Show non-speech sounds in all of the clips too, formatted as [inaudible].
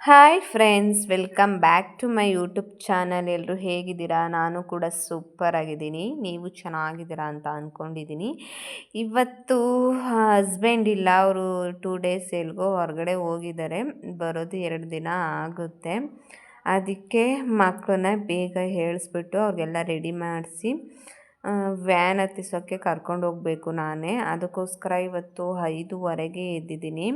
Hi friends welcome back to my YouTube channel ಎಲ್ಲರೂ ಹೇಗಿದ್ದೀರಾ? ನಾನು ಕೂಡ ಸೂಪರ್ ಆಗಿದ್ದೀನಿ. ನೀವು ಚೆನ್ನಾಗಿದ್ದೀರಾ ಅಂತ ಅಂದ್ಕೊಂಡಿದ್ದೀನಿ ಇವತ್ತು ಹಸ್ಬೆಂಡ್ ಇಲ್ಲ. ಅವರು ಟೂ ಡೇಸ್ ಎಲ್ಗೋ ಹೊರಗಡೆ ಹೋಗಿದ್ದಾರೆ. ಬರೋದು ಎರಡು ದಿನ ಆಗುತ್ತೆ. ಅದಕ್ಕೆ ಮಕ್ಕಳನ್ನ ಬೇಗ ಹೇಳಿಸ್ಬಿಟ್ಟು ಅವ್ರಿಗೆಲ್ಲ ರೆಡಿ ಮಾಡಿಸಿ ವ್ಯಾನ್ ಹತ್ತಿಸೋಕ್ಕೆ ಕರ್ಕೊಂಡು ಹೋಗಬೇಕು ನಾನೇ. ಅದಕ್ಕೋಸ್ಕರ ಇವತ್ತು ಐದುವರೆಗೆ ಎದ್ದಿದ್ದೀನಿ.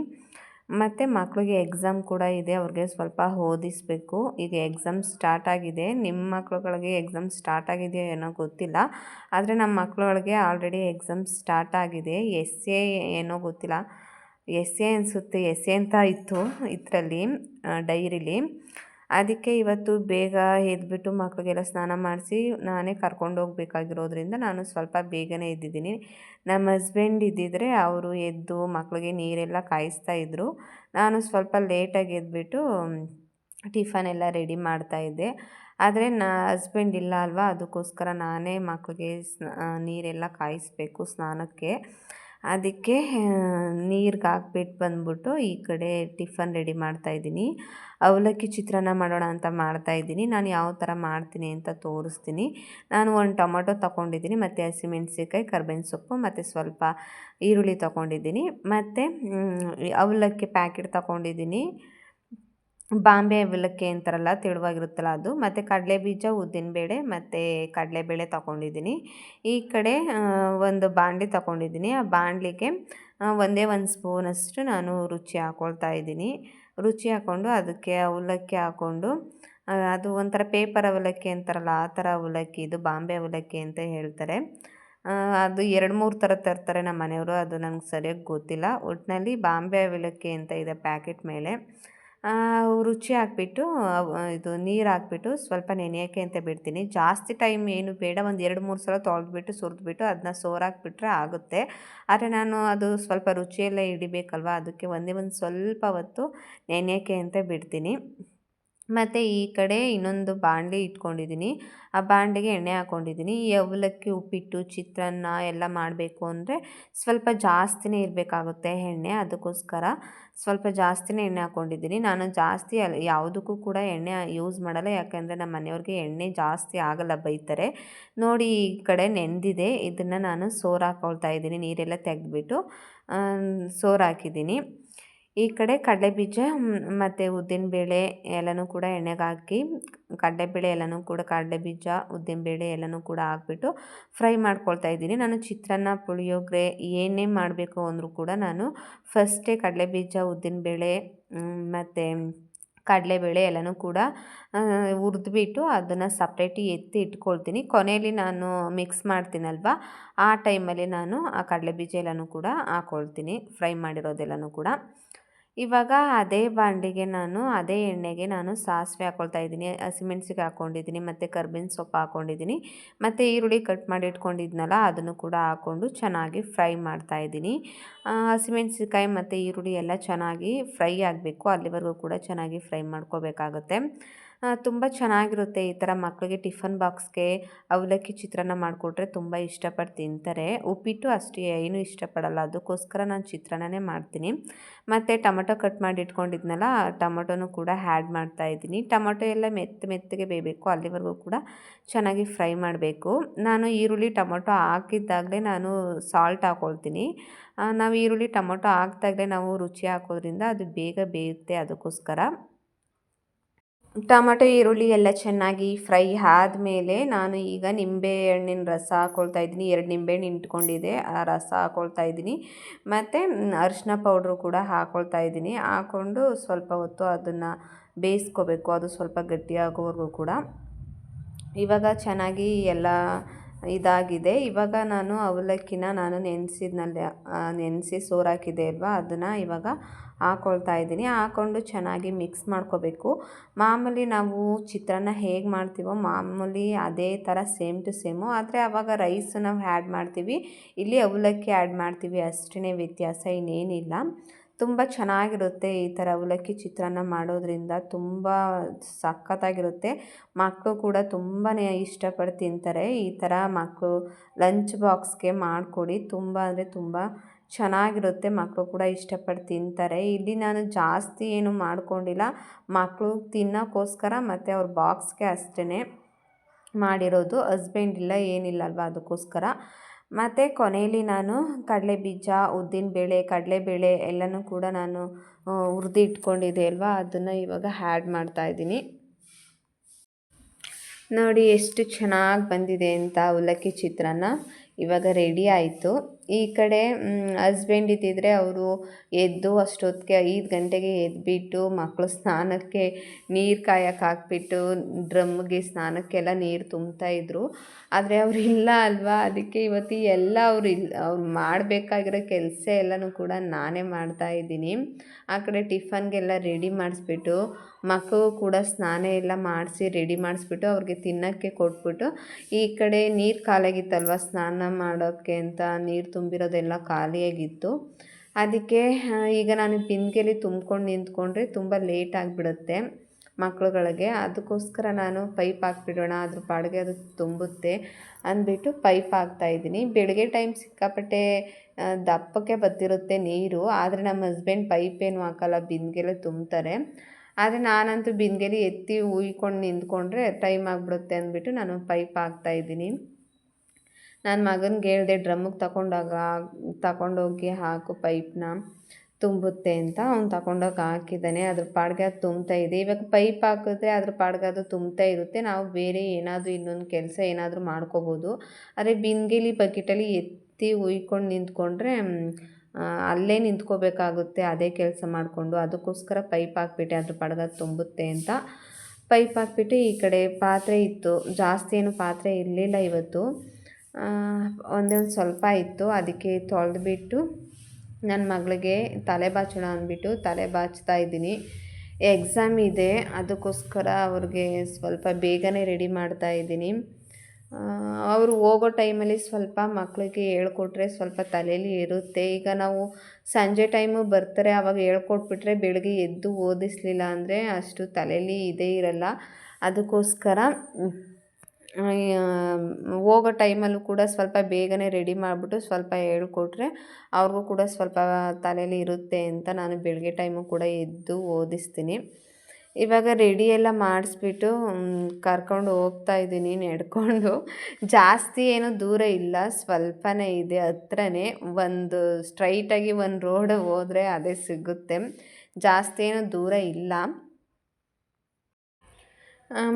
ಮತ್ತು ಮಕ್ಕಳಿಗೆ ಎಕ್ಸಾಮ್ ಕೂಡ ಇದೆ, ಅವ್ರಿಗೆ ಸ್ವಲ್ಪ ಓದಿಸ್ಬೇಕು. ಈಗ ಎಕ್ಸಾಮ್ ಸ್ಟಾರ್ಟ್ ಆಗಿದೆ. ನಿಮ್ಮ ಮಕ್ಕಳುಗಳಿಗೆ ಎಕ್ಸಾಮ್ ಸ್ಟಾರ್ಟ್ ಆಗಿದೆಯೋ ಏನೋ ಗೊತ್ತಿಲ್ಲ. ಆದರೆ ನಮ್ಮ ಮಕ್ಕಳುಗಳಿಗೆ ಆಲ್ರೆಡಿ ಎಕ್ಸಾಮ್ ಸ್ಟಾರ್ಟ್ ಆಗಿದೆ. ಎಸ್ ಎ ಏನೋ ಗೊತ್ತಿಲ್ಲ. ಎಸ್ ಎ ಅನಿಸುತ್ತೆ. ಎಸ್ ಎ ಅಂತ ಇತ್ತು ಇದರಲ್ಲಿ ಡೈರಿಲಿ ಅದಕ್ಕೆ ಇವತ್ತು ಬೇಗ ಎದ್ಬಿಟ್ಟು ಮಕ್ಕಳಿಗೆಲ್ಲ ಸ್ನಾನ ಮಾಡಿಸಿ ನಾನೇ ಕರ್ಕೊಂಡು ಹೋಗ್ಬೇಕಾಗಿರೋದ್ರಿಂದ ನಾನು ಸ್ವಲ್ಪ ಬೇಗನೆ ಎದ್ದಿದ್ದೀನಿ. ನಮ್ಮ ಹಸ್ಬೆಂಡ್ ಇದ್ದಿದ್ದರೆ ಅವರು ಎದ್ದು ಮಕ್ಕಳಿಗೆ ನೀರೆಲ್ಲ ಕಾಯಿಸ್ತಾ ಇದ್ದರು ನಾನು ಸ್ವಲ್ಪ ಲೇಟಾಗಿ ಎದ್ಬಿಟ್ಟು ಟಿಫನ್ ಎಲ್ಲ ರೆಡಿ ಮಾಡ್ತಾ ಇದ್ದೆ. ಆದರೆ ನಾ ಹಸ್ಬೆಂಡ್ ಇಲ್ಲ ಅಲ್ವಾ? ಅದಕ್ಕೋಸ್ಕರ ನಾನೇ ಮಕ್ಕಳಿಗೆ ಸ್ನಾ ನೀರೆಲ್ಲ ಕಾಯಿಸ್ಬೇಕು ಸ್ನಾನಕ್ಕೆ. ಅದಕ್ಕೆ ನೀರಿಗೆ ಹಾಕ್ಬಿಟ್ಟು ಬಂದ್ಬಿಟ್ಟು ಈ ಕಡೆ ಟಿಫನ್ ರೆಡಿ ಮಾಡ್ತಾಯಿದ್ದೀನಿ ಅವಲಕ್ಕಿ ಚಿತ್ರಾನ್ನ ಮಾಡೋಣ ಅಂತ ಮಾಡ್ತಾಯಿದ್ದೀನಿ ನಾನು ಯಾವ ಥರ ಮಾಡ್ತೀನಿ ಅಂತ ತೋರಿಸ್ತೀನಿ. ನಾನು ಒಂದು ಟೊಮೊಟೊ ತೊಗೊಂಡಿದ್ದೀನಿ, ಮತ್ತು ಹಸಿಮೆಣ್ಸಿನ್ಕಾಯಿ, ಕರ್ಬೇವಿನ ಸೊಪ್ಪು, ಮತ್ತು ಸ್ವಲ್ಪ ಈರುಳ್ಳಿ ತೊಗೊಂಡಿದ್ದೀನಿ. ಮತ್ತು ಅವಲಕ್ಕಿ ಪ್ಯಾಕೆಟ್ ತೊಗೊಂಡಿದ್ದೀನಿ. ಬಾಂಬೆ ಅವಲಕ್ಕಿ ಅಂತಾರಲ್ಲ, ತೆಳುವಾಗಿರುತ್ತಲ್ಲ ಅದು. ಮತ್ತು ಕಡಲೆಬೀಜ ಉದ್ದಿನಬೇಳೆ ಮತ್ತು ಕಡಲೆಬೇಳೆ ತೊಗೊಂಡಿದ್ದೀನಿ. ಈ ಕಡೆ ಒಂದು ಬಾಣಲಿ ತೊಗೊಂಡಿದ್ದೀನಿ. ಆ ಬಾಣಲಿಗೆ ಒಂದೇ ಒಂದು ಸ್ಪೂನಷ್ಟು ನಾನು ರುಚಿ ಹಾಕ್ಕೊಳ್ತಾ ಇದ್ದೀನಿ. ರುಚಿ ಹಾಕ್ಕೊಂಡು ಅದಕ್ಕೆ ಅವಲಕ್ಕಿ ಹಾಕ್ಕೊಂಡು ಅದು ಒಂಥರ ಪೇಪರ್ ಅವಲಕ್ಕಿ ಅಂತಾರಲ್ಲ, ಆ ಥರ ಅವಲಕ್ಕಿ, ಇದು ಬಾಂಬೆ ಅವಲಕ್ಕಿ ಅಂತ ಹೇಳ್ತಾರೆ. ಅದು ಎರಡು ಮೂರು ಥರ ತರ್ತಾರೆ ನಮ್ಮ ಮನೆಯವರು ಅದು ನನಗೆ ಸರಿಯಾಗಿ ಗೊತ್ತಿಲ್ಲ. ಒಟ್ಟಿನಲ್ಲಿ ಬಾಂಬೆ ಅವಲಕ್ಕಿ ಅಂತ ಇದೆ ಪ್ಯಾಕೆಟ್ ಮೇಲೆ. ರುಚಿ ಹಾಕ್ಬಿಟ್ಟು ಇದು ನೀರು ಹಾಕ್ಬಿಟ್ಟು ಸ್ವಲ್ಪ ನೆನೆಯೋಕ್ಕೆ ಅಂತ ಬಿಡ್ತೀನಿ. ಜಾಸ್ತಿ ಟೈಮ್ ಏನು ಬೇಡ. ಒಂದು ಎರಡು, ಮೂರು ಸಲ ತೊಳೆದ್ಬಿಟ್ಟು, ಸುರಿದ್ಬಿಟ್ಟು ಅದನ್ನ ಸೋರಾಕ್ಬಿಟ್ರೆ ಆಗುತ್ತೆ. ಆದರೆ ನಾನು ಅದು ಸ್ವಲ್ಪ ರುಚಿಯೆಲ್ಲ ಹಿಡಿಬೇಕಲ್ವ? ಅದಕ್ಕೆ ಒಂದೇ ಒಂದು ಸ್ವಲ್ಪ ಹೊತ್ತು ನೆನೆಯೋಕ್ಕೆ ಅಂತ ಬಿಡ್ತೀನಿ. ಮತ್ತು ಈ ಕಡೆ ಇನ್ನೊಂದು ಬಾಣಲಿ ಇಟ್ಕೊಂಡಿದ್ದೀನಿ. ಆ ಬಾಣಲಿಗೆ ಎಣ್ಣೆ ಹಾಕ್ಕೊಂಡಿದ್ದೀನಿ ಈ ಅವಲಕ್ಕಿ, ಉಪ್ಪಿಟ್ಟು, ಚಿತ್ರಾನ್ನ ಎಲ್ಲ ಮಾಡಬೇಕು ಅಂದರೆ ಸ್ವಲ್ಪ ಜಾಸ್ತಿನೇ ಇರಬೇಕಾಗುತ್ತೆ ಎಣ್ಣೆ. ಅದಕ್ಕೋಸ್ಕರ ಸ್ವಲ್ಪ ಜಾಸ್ತಿನೇ ಎಣ್ಣೆ ಹಾಕ್ಕೊಂಡಿದ್ದೀನಿ ನಾನು ಜಾಸ್ತಿ ಯಾವುದಕ್ಕೂ ಕೂಡ ಎಣ್ಣೆ ಯೂಸ್ ಮಾಡಲ್ಲ. ಯಾಕೆಂದರೆ ನಮ್ಮ ಮನೆಯವ್ರಿಗೆ ಎಣ್ಣೆ ಜಾಸ್ತಿ ಆಗಲ್ಲ ಬೈತಾರೆ. ನೋಡಿ ಈ ಕಡೆ ನೆಂದಿದೆ. ಇದನ್ನು ನಾನು ಸೋರು ಹಾಕ್ಕೊಳ್ತಾ ಇದ್ದೀನಿ. ನೀರೆಲ್ಲ ತೆಗೆದ್ಬಿಟ್ಟು ಸೋರು ಹಾಕಿದ್ದೀನಿ. ಈ ಕಡೆ ಕಡಲೆಬೀಜ ಮತ್ತು ಉದ್ದಿನಬೇಳೆ ಎಲ್ಲನೂ ಕೂಡ ಎಣ್ಣೆಗೆ ಹಾಕಿ ಕಡಲೆಬೇಳೆ ಎಲ್ಲನೂ ಕೂಡ ಕಡಲೆಬೀಜ ಉದ್ದಿನಬೇಳೆ ಎಲ್ಲನೂ ಕೂಡ ಹಾಕ್ಬಿಟ್ಟು ಫ್ರೈ ಮಾಡ್ಕೊಳ್ತಾ ಇದ್ದೀನಿ. ನಾನು ಚಿತ್ರಾನ್ನ, ಪುಳಿಯೋಗರೆ ಏನೇ ಮಾಡಬೇಕು ಅಂದರೂ ಕೂಡ ನಾನು ಫಸ್ಟೇ ಕಡಲೆಬೀಜ ಉದ್ದಿನಬೇಳೆ ಮತ್ತು ಕಡಲೆಬೇಳೆ ಎಲ್ಲನೂ ಕೂಡ ಹುರಿದ್ಬಿಟ್ಟು ಅದನ್ನು ಸಪ್ರೇಟಿ ಎತ್ತಿ ಇಟ್ಕೊಳ್ತೀನಿ. ಕೊನೆಯಲ್ಲಿ ನಾನು ಮಿಕ್ಸ್ ಮಾಡ್ತೀನಲ್ವ, ಆ ಟೈಮಲ್ಲಿ ನಾನು ಆ ಕಡಲೆಬೀಜ ಎಲ್ಲನೂ ಕೂಡ ಹಾಕ್ಕೊಳ್ತೀನಿ ಫ್ರೈ ಮಾಡಿರೋದೆಲ್ಲನೂ ಕೂಡ. ಇವಾಗ ಅದೇ ಬಾಂಡಿಗೆ ನಾನು, ಅದೇ ಎಣ್ಣೆಗೆ ನಾನು ಸಾಸಿವೆ ಹಾಕ್ಕೊಳ್ತಾ ಇದ್ದೀನಿ. ಹಸಿಮೆಣ್ಸಿಗೆ ಹಾಕ್ಕೊಂಡಿದ್ದೀನಿ ಮತ್ತು ಕರ್ಬೇವಿನ ಸೊಪ್ಪು ಹಾಕ್ಕೊಂಡಿದ್ದೀನಿ ಮತ್ತು ಈರುಳ್ಳಿ ಕಟ್ ಮಾಡಿ ಇಟ್ಕೊಂಡಿದ್ನಲ್ಲ, ಅದನ್ನು ಕೂಡ ಹಾಕ್ಕೊಂಡು ಚೆನ್ನಾಗಿ ಫ್ರೈ ಮಾಡ್ತಾ ಇದ್ದೀನಿ. ಹಸಿಮೆಣ್ಸಿನ್ಕಾಯಿ ಮತ್ತು ಈರುಳ್ಳಿ ಎಲ್ಲ ಚೆನ್ನಾಗಿ ಫ್ರೈ ಆಗಬೇಕು. ಅಲ್ಲಿವರೆಗೂ ಕೂಡ ಚೆನ್ನಾಗಿ ಫ್ರೈ ಮಾಡ್ಕೋಬೇಕಾಗುತ್ತೆ. ತುಂಬ ಚೆನ್ನಾಗಿರುತ್ತೆ ಈ ಥರ ಮಕ್ಕಳಿಗೆ ಟಿಫನ್ ಬಾಕ್ಸ್ಗೆ ಅವಲಕ್ಕಿ ಚಿತ್ರಾನ್ನ ಮಾಡಿಕೊಟ್ರೆ ತುಂಬ ಇಷ್ಟಪಟ್ಟು ತಿಂತಾರೆ. ಉಪ್ಪಿಟ್ಟು ಅಷ್ಟು, ಏನು ಇಷ್ಟಪಡಲ್ಲ. ಅದಕ್ಕೋಸ್ಕರ ನಾನು ಚಿತ್ರಾನ್ನನೇ ಮಾಡ್ತೀನಿ. ಮತ್ತು ಟೊಮೊಟೊ ಕಟ್ ಮಾಡಿ ಇಟ್ಕೊಂಡಿದ್ನಲ್ಲ, ಟೊಮೊಟೊನೂ ಕೂಡ ಹ್ಯಾಡ್ ಮಾಡ್ತಾ ಇದ್ದೀನಿ. ಟೊಮೊಟೊ ಎಲ್ಲ ಮೆತ್ತ ಮೆತ್ತಗೆ ಬೇಯಬೇಕು, ಅಲ್ಲಿವರೆಗೂ ಕೂಡ ಚೆನ್ನಾಗಿ ಫ್ರೈ ಮಾಡಬೇಕು. ನಾನು ಈರುಳ್ಳಿ, ಟೊಮೊಟೊ ಹಾಕಿದ್ದಾಗಲೇ ನಾನು ಸಾಲ್ಟ್ ಹಾಕೊಳ್ತೀನಿ. ನಾವು ಈರುಳ್ಳಿ, ಟೊಮೊಟೊ ಹಾಕ್ದಾಗಲೇ ನಾವು ರುಚಿ ಹಾಕೋದ್ರಿಂದ ಅದು ಬೇಗ ಬೇಯುತ್ತೆ ಅದಕ್ಕೋಸ್ಕರ. ಟೊಮಟೊ, ಈರುಳ್ಳಿ ಎಲ್ಲ ಚೆನ್ನಾಗಿ ಫ್ರೈ ಆದಮೇಲೆ ನಾನು ಈಗ ನಿಂಬೆ ಹಣ್ಣಿನ ರಸ ಹಾಕ್ಕೊಳ್ತಾ ಇದ್ದೀನಿ. ಎರಡು ನಿಂಬೆಹಣ್ಣು ಇಟ್ಕೊಂಡಿದೆ ಆ ರಸ ಹಾಕ್ಕೊಳ್ತಾ ಇದ್ದೀನಿ. ಮತ್ತು ಅರಿಶಿನ ಪೌಡ್ರು ಕೂಡ ಹಾಕ್ಕೊಳ್ತಾ ಇದ್ದೀನಿ. ಹಾಕ್ಕೊಂಡು ಸ್ವಲ್ಪ ಹೊತ್ತು ಅದನ್ನು ಬೇಯಿಸ್ಕೋಬೇಕು. ಅದು ಸ್ವಲ್ಪ ಗಟ್ಟಿಯಾಗೋವರೆಗೂ ಕೂಡ. ಇವಾಗ ಚೆನ್ನಾಗಿ ಎಲ್ಲ ಇದಾಗಿದೆ. ಇವಾಗ ನಾನು ಅವಲಕ್ಕಿನ ನಾನು ನೆನೆಸಿದ್ನಲ್ಲ ನೆನೆಸಿ ಸೋರಾಕಿದೆ ಅಲ್ವಾ? ಅದನ್ನು ಇವಾಗ ಹಾಕ್ಕೊಳ್ತಾ ಇದ್ದೀನಿ. ಹಾಕ್ಕೊಂಡು ಚೆನ್ನಾಗಿ ಮಿಕ್ಸ್ ಮಾಡ್ಕೋಬೇಕು. ಮಾಮೂಲಿ ನಾವು ಚಿತ್ರಾನ್ನ ಹೇಗೆ ಮಾಡ್ತೀವೋ ಮಾಮೂಲಿ ಅದೇ ಥರ ಸೇಮ್ ಟು ಸೇಮು ಆದರೆ ಆವಾಗ ರೈಸ್ ನಾವು ಆ್ಯಡ್ ಮಾಡ್ತೀವಿ. ಇಲ್ಲಿ ಅವಲಕ್ಕಿ ಆ್ಯಡ್ ಮಾಡ್ತೀವಿ. ಅಷ್ಟೇ ವ್ಯತ್ಯಾಸ ಇನ್ನೇನಿಲ್ಲ. ತುಂಬ ಚೆನ್ನಾಗಿರುತ್ತೆ ಈ ಥರ ಅವಲಕ್ಕಿ ಚಿತ್ರಾನ್ನ ಮಾಡೋದ್ರಿಂದ. ತುಂಬ ಸಖತ್ತಾಗಿರುತ್ತೆ. ಮಕ್ಕಳು ಕೂಡ ತುಂಬಾ ಇಷ್ಟಪಟ್ಟು ತಿಂತಾರೆ. ಈ ಥರ ಮಕ್ಕಳು ಲಂಚ್ ಬಾಕ್ಸ್ಗೆ ಮಾಡಿಕೊಡಿ. ತುಂಬ ಅಂದರೆ ತುಂಬ ಚೆನ್ನಾಗಿರುತ್ತೆ. ಮಕ್ಕಳು ಕೂಡ ಇಷ್ಟಪಟ್ಟು ತಿಂತಾರೆ. ಇಲ್ಲಿ ನಾನು ಜಾಸ್ತಿ ಏನು ಮಾಡಿಕೊಂಡಿಲ್ಲ. ಮಕ್ಕಳು ತಿನ್ನೋಕ್ಕೋಸ್ಕರ ಮತ್ತು ಅವ್ರ ಬಾಕ್ಸ್ಗೆ ಅಷ್ಟೇ ಮಾಡಿರೋದು. ಹಸ್ಬೆಂಡ್ ಇಲ್ಲ, ಏನಿಲ್ಲ ಅಲ್ವಾ ಅದಕ್ಕೋಸ್ಕರ. ಮತ್ತು ಕೊನೆಯಲ್ಲಿ ನಾನು ಕಡಲೆ ಬೀಜ ಉದ್ದಿನ ಬೇಳೆ ಕಡಲೆ ಬೇಳೆ ಎಲ್ಲನೂ ಕೂಡ ನಾನು ಹುರಿದು ಇಟ್ಕೊಂಡಿದ್ದೆ ಅಲ್ವಾ? ಅದನ್ನು ಇವಾಗ ಹ್ಯಾಡ್ ಮಾಡ್ತಾಯಿದ್ದೀನಿ ನೋಡಿ ಎಷ್ಟು ಚೆನ್ನಾಗಿ ಬಂದಿದೆ ಅಂತ ಅವಲಕ್ಕಿ ಚಿತ್ರಾನ್ನ. ಇವಾಗ ರೆಡಿ ಆಯಿತು. ಈ ಕಡೆ ಹಸ್ಬೆಂಡ್ ಇದ್ದಿದ್ರೆ ಅವರು ಎದ್ದು ಅಷ್ಟೊತ್ತಿಗೆ ಐದು ಗಂಟೆಗೆ ಎದ್ದುಬಿಟ್ಟು ಮಕ್ಕಳು ಸ್ನಾನಕ್ಕೆ ನೀರು ಕಾಯಕ್ಕೆ ಹಾಕ್ಬಿಟ್ಟು ಡ್ರಮ್ಗೆ ಸ್ನಾನಕ್ಕೆಲ್ಲ ನೀರು ತುಂಬ್ತಾ ಇದ್ರು. ಆದರೆ ಅವರು ಇಲ್ಲ ಅಲ್ವಾ? ಅದಕ್ಕೆ ಇವತ್ತು ಎಲ್ಲ ಅವ್ರು ಇಲ್ಲ ಅವ್ರು ಮಾಡಬೇಕಾಗಿರೋ ಕೆಲಸ ಎಲ್ಲನೂ ಕೂಡ ನಾನೇ ಮಾಡ್ತಾಯಿದ್ದೀನಿ ಆ ಕಡೆ ಟಿಫನ್ಗೆಲ್ಲ ರೆಡಿ ಮಾಡಿಸ್ಬಿಟ್ಟು, ಮಕ್ಕಳು ಕೂಡ ಸ್ನಾನ ಎಲ್ಲ ಮಾಡಿಸಿ ರೆಡಿ ಮಾಡಿಸ್ಬಿಟ್ಟು ಅವ್ರಿಗೆ ತಿನ್ನೋಕ್ಕೆ ಕೊಟ್ಬಿಟ್ಟು, ಈ ಕಡೆ ನೀರು ಖಾಲಿಯಾಗಿತ್ತಲ್ವ ಸ್ನಾನ ಮಾಡೋಕ್ಕೆ ಅಂತ ನೀರು ತುಂಬಿರೋದೆಲ್ಲ ಖಾಲಿಯಾಗಿತ್ತು. ಅದಕ್ಕೆ ಈಗ ನಾನು ಬಿಂದಿಗೆಲಿ ತುಂಬ್ಕೊಂಡು ನಿಂತ್ಕೊಂಡ್ರೆ ತುಂಬ ಲೇಟ್ ಆಗಿಬಿಡುತ್ತೆ ಮಕ್ಕಳುಗಳಿಗೆ ಅದಕ್ಕೋಸ್ಕರ ನಾನು ಪೈಪ್ ಹಾಕ್ಬಿಡೋಣ, ಅದ್ರ ಪಾಡಿಗೆ ಅದು ತುಂಬುತ್ತೆ ಅಂದ್ಬಿಟ್ಟು ಪೈಪ್ ಹಾಕ್ತಾಯಿದ್ದೀನಿ ಬೆಳಗ್ಗೆ ಟೈಮ್ ಸಿಕ್ಕಾಪಟ್ಟೆ ದಪ್ಪಕ್ಕೆ ಬತ್ತಿರುತ್ತೆ ನೀರು, ಆದರೆ ನಮ್ಮ ಹಸ್ಬೆಂಡ್ ಪೈಪ್ ಏನು ಹಾಕಲ್ಲ ಬಿಂದಿಗೆಲೆ ತುಂಬ್ತಾರೆ. ಆದರೆ ನಾನಂತೂ ಬಿಂದಿಗೆಲಿ ಎತ್ತಿ ಉಯ್ಕೊಂಡು ನಿಂತ್ಕೊಂಡ್ರೆ ಟೈಮ್ ಆಗಿಬಿಡುತ್ತೆ ಅಂದ್ಬಿಟ್ಟು ನಾನು ಪೈಪ್ ಹಾಕ್ತಾಯಿದ್ದೀನಿ ನನ್ನ ಮಗನಿಗೆ ಹೇಳಿದೆ, ಡ್ರಮ್ಮಿಗೆ ತಗೊಂಡಾಗ ತಗೊಂಡೋಗಿ ಹಾಕು ಪೈಪ್ನ, ತುಂಬುತ್ತೆ ಅಂತ ಅವ್ನು ತಗೊಂಡೋಗಿ ಹಾಕಿದ್ದಾನೆ. ಅದ್ರ ಪಾಡ್ಗೆ ಅದು ತುಂಬ್ತಾ ಇದೆ. ಇವಾಗ ಪೈಪ್ ಹಾಕಿದ್ರೆ ಅದ್ರ ಪಾಡ್ಗೆ ಅದು ತುಂಬ್ತಾ ಇರುತ್ತೆ. ನಾವು ಬೇರೆ ಏನಾದರೂ ಇನ್ನೊಂದು ಕೆಲಸ ಏನಾದರೂ ಮಾಡ್ಕೋಬೋದು. ಅದೇ ಬಿಂದಿಗೆಲಿ ಬಕೆಟಲ್ಲಿ ಎತ್ತಿ ಉಯ್ಕೊಂಡು ನಿಂತ್ಕೊಂಡ್ರೆ ಅಲ್ಲೇ ನಿಂತ್ಕೋಬೇಕಾಗುತ್ತೆ. ಅದೇ ಕೆಲಸ ಮಾಡಿಕೊಂಡು ಅದಕ್ಕೋಸ್ಕರ ಪೈಪ್ ಹಾಕ್ಬಿಟ್ಟೆ. ಅದ್ರ ಪಾಡ್ಗೆ ಅದು ತುಂಬುತ್ತೆ ಅಂತ ಪೈಪ್ ಹಾಕ್ಬಿಟ್ಟು. ಈ ಕಡೆ ಪಾತ್ರೆ ಇತ್ತು. ಜಾಸ್ತಿ ಏನು ಪಾತ್ರೆ ಇರಲಿಲ್ಲ ಇವತ್ತು. ಒಂದೇ ಒಂದು ಸ್ವಲ್ಪ ಇತ್ತು, ಅದಕ್ಕೆ ತೊಳೆದ್ಬಿಟ್ಟು ನನ್ನ ಮಗಳಿಗೆ ತಲೆ ಬಾಚೋಣ ಅಂದ್ಬಿಟ್ಟು ತಲೆ ಬಾಚ್ತಾ ಇದ್ದೀನಿ. ಎಕ್ಸಾಮ್ ಇದೆ, ಅದಕ್ಕೋಸ್ಕರ ಅವ್ರಿಗೆ ಸ್ವಲ್ಪ ಬೇಗನೆ ರೆಡಿ ಮಾಡ್ತಾ ಇದ್ದೀನಿ. ಅವರು ಹೋಗೋ ಟೈಮಲ್ಲಿ ಸ್ವಲ್ಪ ಮಕ್ಕಳಿಗೆ ಹೇಳ್ಕೊಟ್ರೆ ಸ್ವಲ್ಪ ತಲೆಯಲ್ಲಿ ಇರುತ್ತೆ. ಈಗ ನಾವು ಸಂಜೆ ಟೈಮು ಬರ್ತಾರೆ ಆವಾಗ ಹೇಳ್ಕೊಟ್ಬಿಟ್ರೆ ಬೆಳಗ್ಗೆ ಎದ್ದು ಓದಿಸ್ಲಿಲ್ಲ ಅಂದರೆ ಅಷ್ಟು ತಲೆಯಲ್ಲಿ ಇದೇ ಇರಲ್ಲ. ಅದಕ್ಕೋಸ್ಕರ ಹೋಗೋ ಟೈಮಲ್ಲೂ ಕೂಡ ಸ್ವಲ್ಪ ಬೇಗನೆ ರೆಡಿ ಮಾಡಿಬಿಟ್ಟು ಸ್ವಲ್ಪ ಹೇಳ್ಕೊಟ್ರೆ ಅವ್ರಿಗೂ ಕೂಡ ಸ್ವಲ್ಪ ತಲೆಯಲ್ಲಿ ಇರುತ್ತೆ ಅಂತ ನಾನು ಬೆಳಗ್ಗೆ ಟೈಮು ಕೂಡ ಎದ್ದು ಓದಿಸ್ತೀನಿ. ಇವಾಗ ರೆಡಿ ಎಲ್ಲ ಮಾಡಿಸ್ಬಿಟ್ಟು ಕರ್ಕೊಂಡು ಹೋಗ್ತಾ ಇದ್ದೀನಿ ನಡ್ಕೊಂಡು. ಜಾಸ್ತಿ ಏನು ದೂರ ಇಲ್ಲ, ಸ್ವಲ್ಪನೇ ಇದೆ ಹತ್ರನೇ. ಒಂದು ಸ್ಟ್ರೈಟಾಗಿ ಒಂದು ರೋಡ್ ಹೋದರೆ ಅದೇ ಸಿಗುತ್ತೆ. ಜಾಸ್ತಿ ಏನು ದೂರ ಇಲ್ಲ.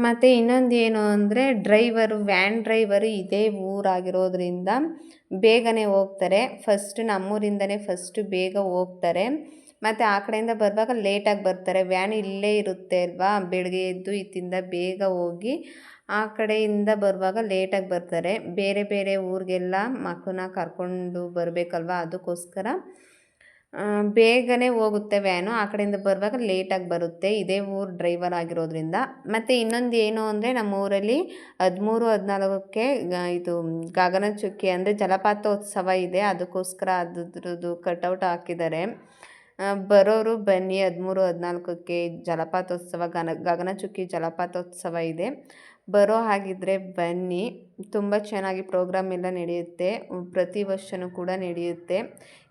ಮತ್ತು ಇನ್ನೊಂದು ಏನು ಅಂದರೆ ಡ್ರೈವರು, ವ್ಯಾನ್ ಡ್ರೈವರು ಇದೇ ಊರಾಗಿರೋದ್ರಿಂದ ಬೇಗನೆ ಹೋಗ್ತಾರೆ. ಫಸ್ಟ್ ನಮ್ಮೂರಿಂದನೇ ಫಸ್ಟು ಬೇಗ ಹೋಗ್ತಾರೆ. ಮತ್ತು ಆ ಕಡೆಯಿಂದ ಬರುವಾಗ ಲೇಟಾಗಿ ಬರ್ತಾರೆ. ವ್ಯಾನ್ ಇಲ್ಲೇ ಇರುತ್ತೆ ಅಲ್ವಾ? ಬೆಳಗ್ಗೆ ಎದ್ದು ಇತ್ತಿಂದ ಬೇಗ ಹೋಗಿ ಆ ಕಡೆಯಿಂದ ಬರುವಾಗ ಲೇಟಾಗಿ ಬರ್ತಾರೆ. ಬೇರೆ ಬೇರೆ ಊರಿಗೆಲ್ಲ ಮಕ್ಕಳನ್ನ ಕರ್ಕೊಂಡು ಬರಬೇಕಲ್ವಾ? ಅದಕ್ಕೋಸ್ಕರ ಬೇಗನೆ ಹೋಗುತ್ತೆ ವ್ಯಾನು. ಆ ಕಡೆಯಿಂದ ಬರುವಾಗ ಲೇಟಾಗಿ ಬರುತ್ತೆ. ಇದೇ ಊರು ಡ್ರೈವರ್ ಆಗಿರೋದ್ರಿಂದ. ಮತ್ತು ಇನ್ನೊಂದು ಏನು ಅಂದರೆ ನಮ್ಮ ಊರಲ್ಲಿ ಹದಿಮೂರು, ಹದಿನಾಲ್ಕಕ್ಕೆ ಇದು ಗಗನಚುಕ್ಕಿ ಅಂದರೆ ಜಲಪಾತೋತ್ಸವ ಇದೆ. ಅದಕ್ಕೋಸ್ಕರ ಅದ್ರದ್ದು ಕಟೌಟ್ ಹಾಕಿದ್ದಾರೆ. ಬರೋರು ಬನ್ನಿ. ಹದಿಮೂರು, ಹದಿನಾಲ್ಕಕ್ಕೆ ಜಲಪಾತೋತ್ಸವ, ಗನ, ಗಗನಚುಕ್ಕಿ ಜಲಪಾತೋತ್ಸವ ಇದೆ. ಬರೋ ಹಾಗಿದ್ದರೆ ಬನ್ನಿ. ತುಂಬ ಚೆನ್ನಾಗಿ ಪ್ರೋಗ್ರಾಮ್ ಎಲ್ಲ ನಡೆಯುತ್ತೆ. ಪ್ರತಿ ವರ್ಷವೂ ಕೂಡ ನಡೆಯುತ್ತೆ.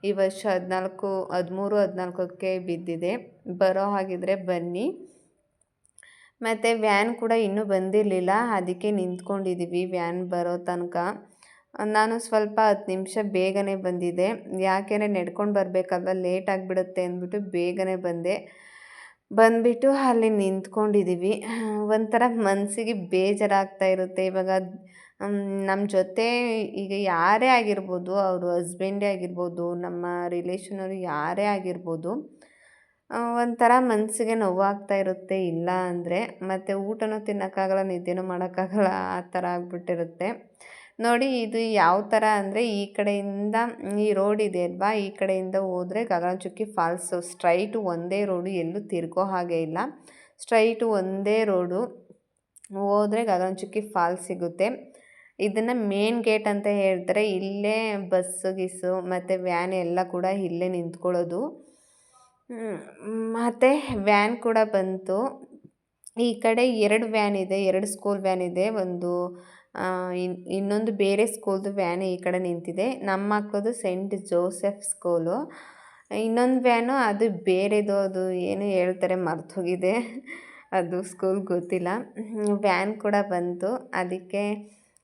ಈ ವರ್ಷ ಹದಿನಾಲ್ಕು, ಹದಿಮೂರು, ಹದಿನಾಲ್ಕಕ್ಕೆ ಬಿದ್ದಿದೆ. ಬರೋ ಹಾಗಿದ್ದರೆ ಬನ್ನಿ. ಮತ್ತು ವ್ಯಾನ್ ಕೂಡ ಇನ್ನೂ ಬಂದಿರಲಿಲ್ಲ. ಅದಕ್ಕೆ ನಿಂತ್ಕೊಂಡಿದ್ದೀವಿ ವ್ಯಾನ್ ಬರೋ ತನಕ. ನಾನು ಸ್ವಲ್ಪ ಹತ್ತು ನಿಮಿಷ ಬೇಗನೆ ಬಂದಿದ್ದೆ. ಯಾಕೆಂದರೆ ನಡ್ಕೊಂಡು ಬರಬೇಕಲ್ವ, ಲೇಟ್ ಆಗಿಬಿಡುತ್ತೆ ಅಂದ್ಬಿಟ್ಟು ಬೇಗನೆ ಬಂದೆ. ಬಂದುಬಿಟ್ಟು ಅಲ್ಲಿ ನಿಂತ್ಕೊಂಡಿದ್ದೀವಿ ಒಂಥರ ಮನಸ್ಸಿಗೆ ಬೇಜಾರಾಗ್ತಾ ಇರುತ್ತೆ. ಇವಾಗ ನಮ್ಮ ಜೊತೆ ಈಗ ಯಾರೇ ಆಗಿರ್ಬೋದು, ಅವರು ಹಸ್ಬೆಂಡೇ ಆಗಿರ್ಬೋದು, ನಮ್ಮ ರಿಲೇಷನವರು ಯಾರೇ ಆಗಿರ್ಬೋದು ಒಂಥರ ಮನಸ್ಸಿಗೆ ನೋವಾಗ್ತಾ ಇರುತ್ತೆ. ಇಲ್ಲ ಅಂದರೆ ಮತ್ತು ಊಟನೂ ತಿನ್ನೋಕ್ಕಾಗಲ್ಲ, ನಿದ್ದೆನೂ ಮಾಡೋಕ್ಕಾಗಲ್ಲ, ಆ ಥರ ಆಗಿಬಿಟ್ಟಿರುತ್ತೆ. ನೋಡಿ ಇದು ಯಾವ ಥರ ಅಂದರೆ ಈ ಕಡೆಯಿಂದ ಈ ರೋಡ್ ಇದೆ ಅಲ್ವಾ? ಈ ಕಡೆಯಿಂದ ಹೋದರೆ ಗಗನಚುಕ್ಕಿ ಫಾಲ್ಸು ಸ್ಟ್ರೈಟು ಒಂದೇ ರೋಡು ಎಲ್ಲೂ ತಿರ್ಗೋ ಹಾಗೆ ಇಲ್ಲ. ಸ್ಟ್ರೈಟು ಒಂದೇ ರೋಡು ಹೋದರೆ ಗಗನಚುಕ್ಕಿ ಫಾಲ್ಸ್ ಸಿಗುತ್ತೆ. ಇದನ್ನು ಮೇನ್ ಗೇಟ್ ಅಂತ ಹೇಳ್ತಾರೆ. ಇಲ್ಲೇ ಬಸ್ಸು ಗಿಸ್ಸು ಮತ್ತು ವ್ಯಾನ್ ಎಲ್ಲ ಕೂಡ ಇಲ್ಲೇ ನಿಂತ್ಕೊಳ್ಳೋದು. ಮತ್ತು ವ್ಯಾನ್ ಕೂಡ ಬಂತು. ಈ ಕಡೆ ಎರಡು ವ್ಯಾನ್ ಇದೆ, ಎರಡು ಸ್ಕೂಲ್ ವ್ಯಾನ್ ಇದೆ. ಒಂದು ಇನ್ನೊಂದು ಬೇರೆ ಸ್ಕೂಲ್ದು ವ್ಯಾನ್ ಈ ಕಡೆ ನಿಂತಿದೆ. ನಮ್ಮ ಮಕ್ಕಳದು ಸೆಂಟ್ ಜೋಸೆಫ್ ಸ್ಕೂಲು. ಇನ್ನೊಂದು ವ್ಯಾನು ಅದು ಬೇರೆದು, ಅದು ಏನು ಹೇಳ್ತಾರೆ ಮರ್ತೋಗಿದೆ. ಅದು ಸ್ಕೂಲ್ ಗೊತ್ತಿಲ್ಲ. ವ್ಯಾನ್ ಕೂಡ ಬಂತು. ಅದಕ್ಕೆ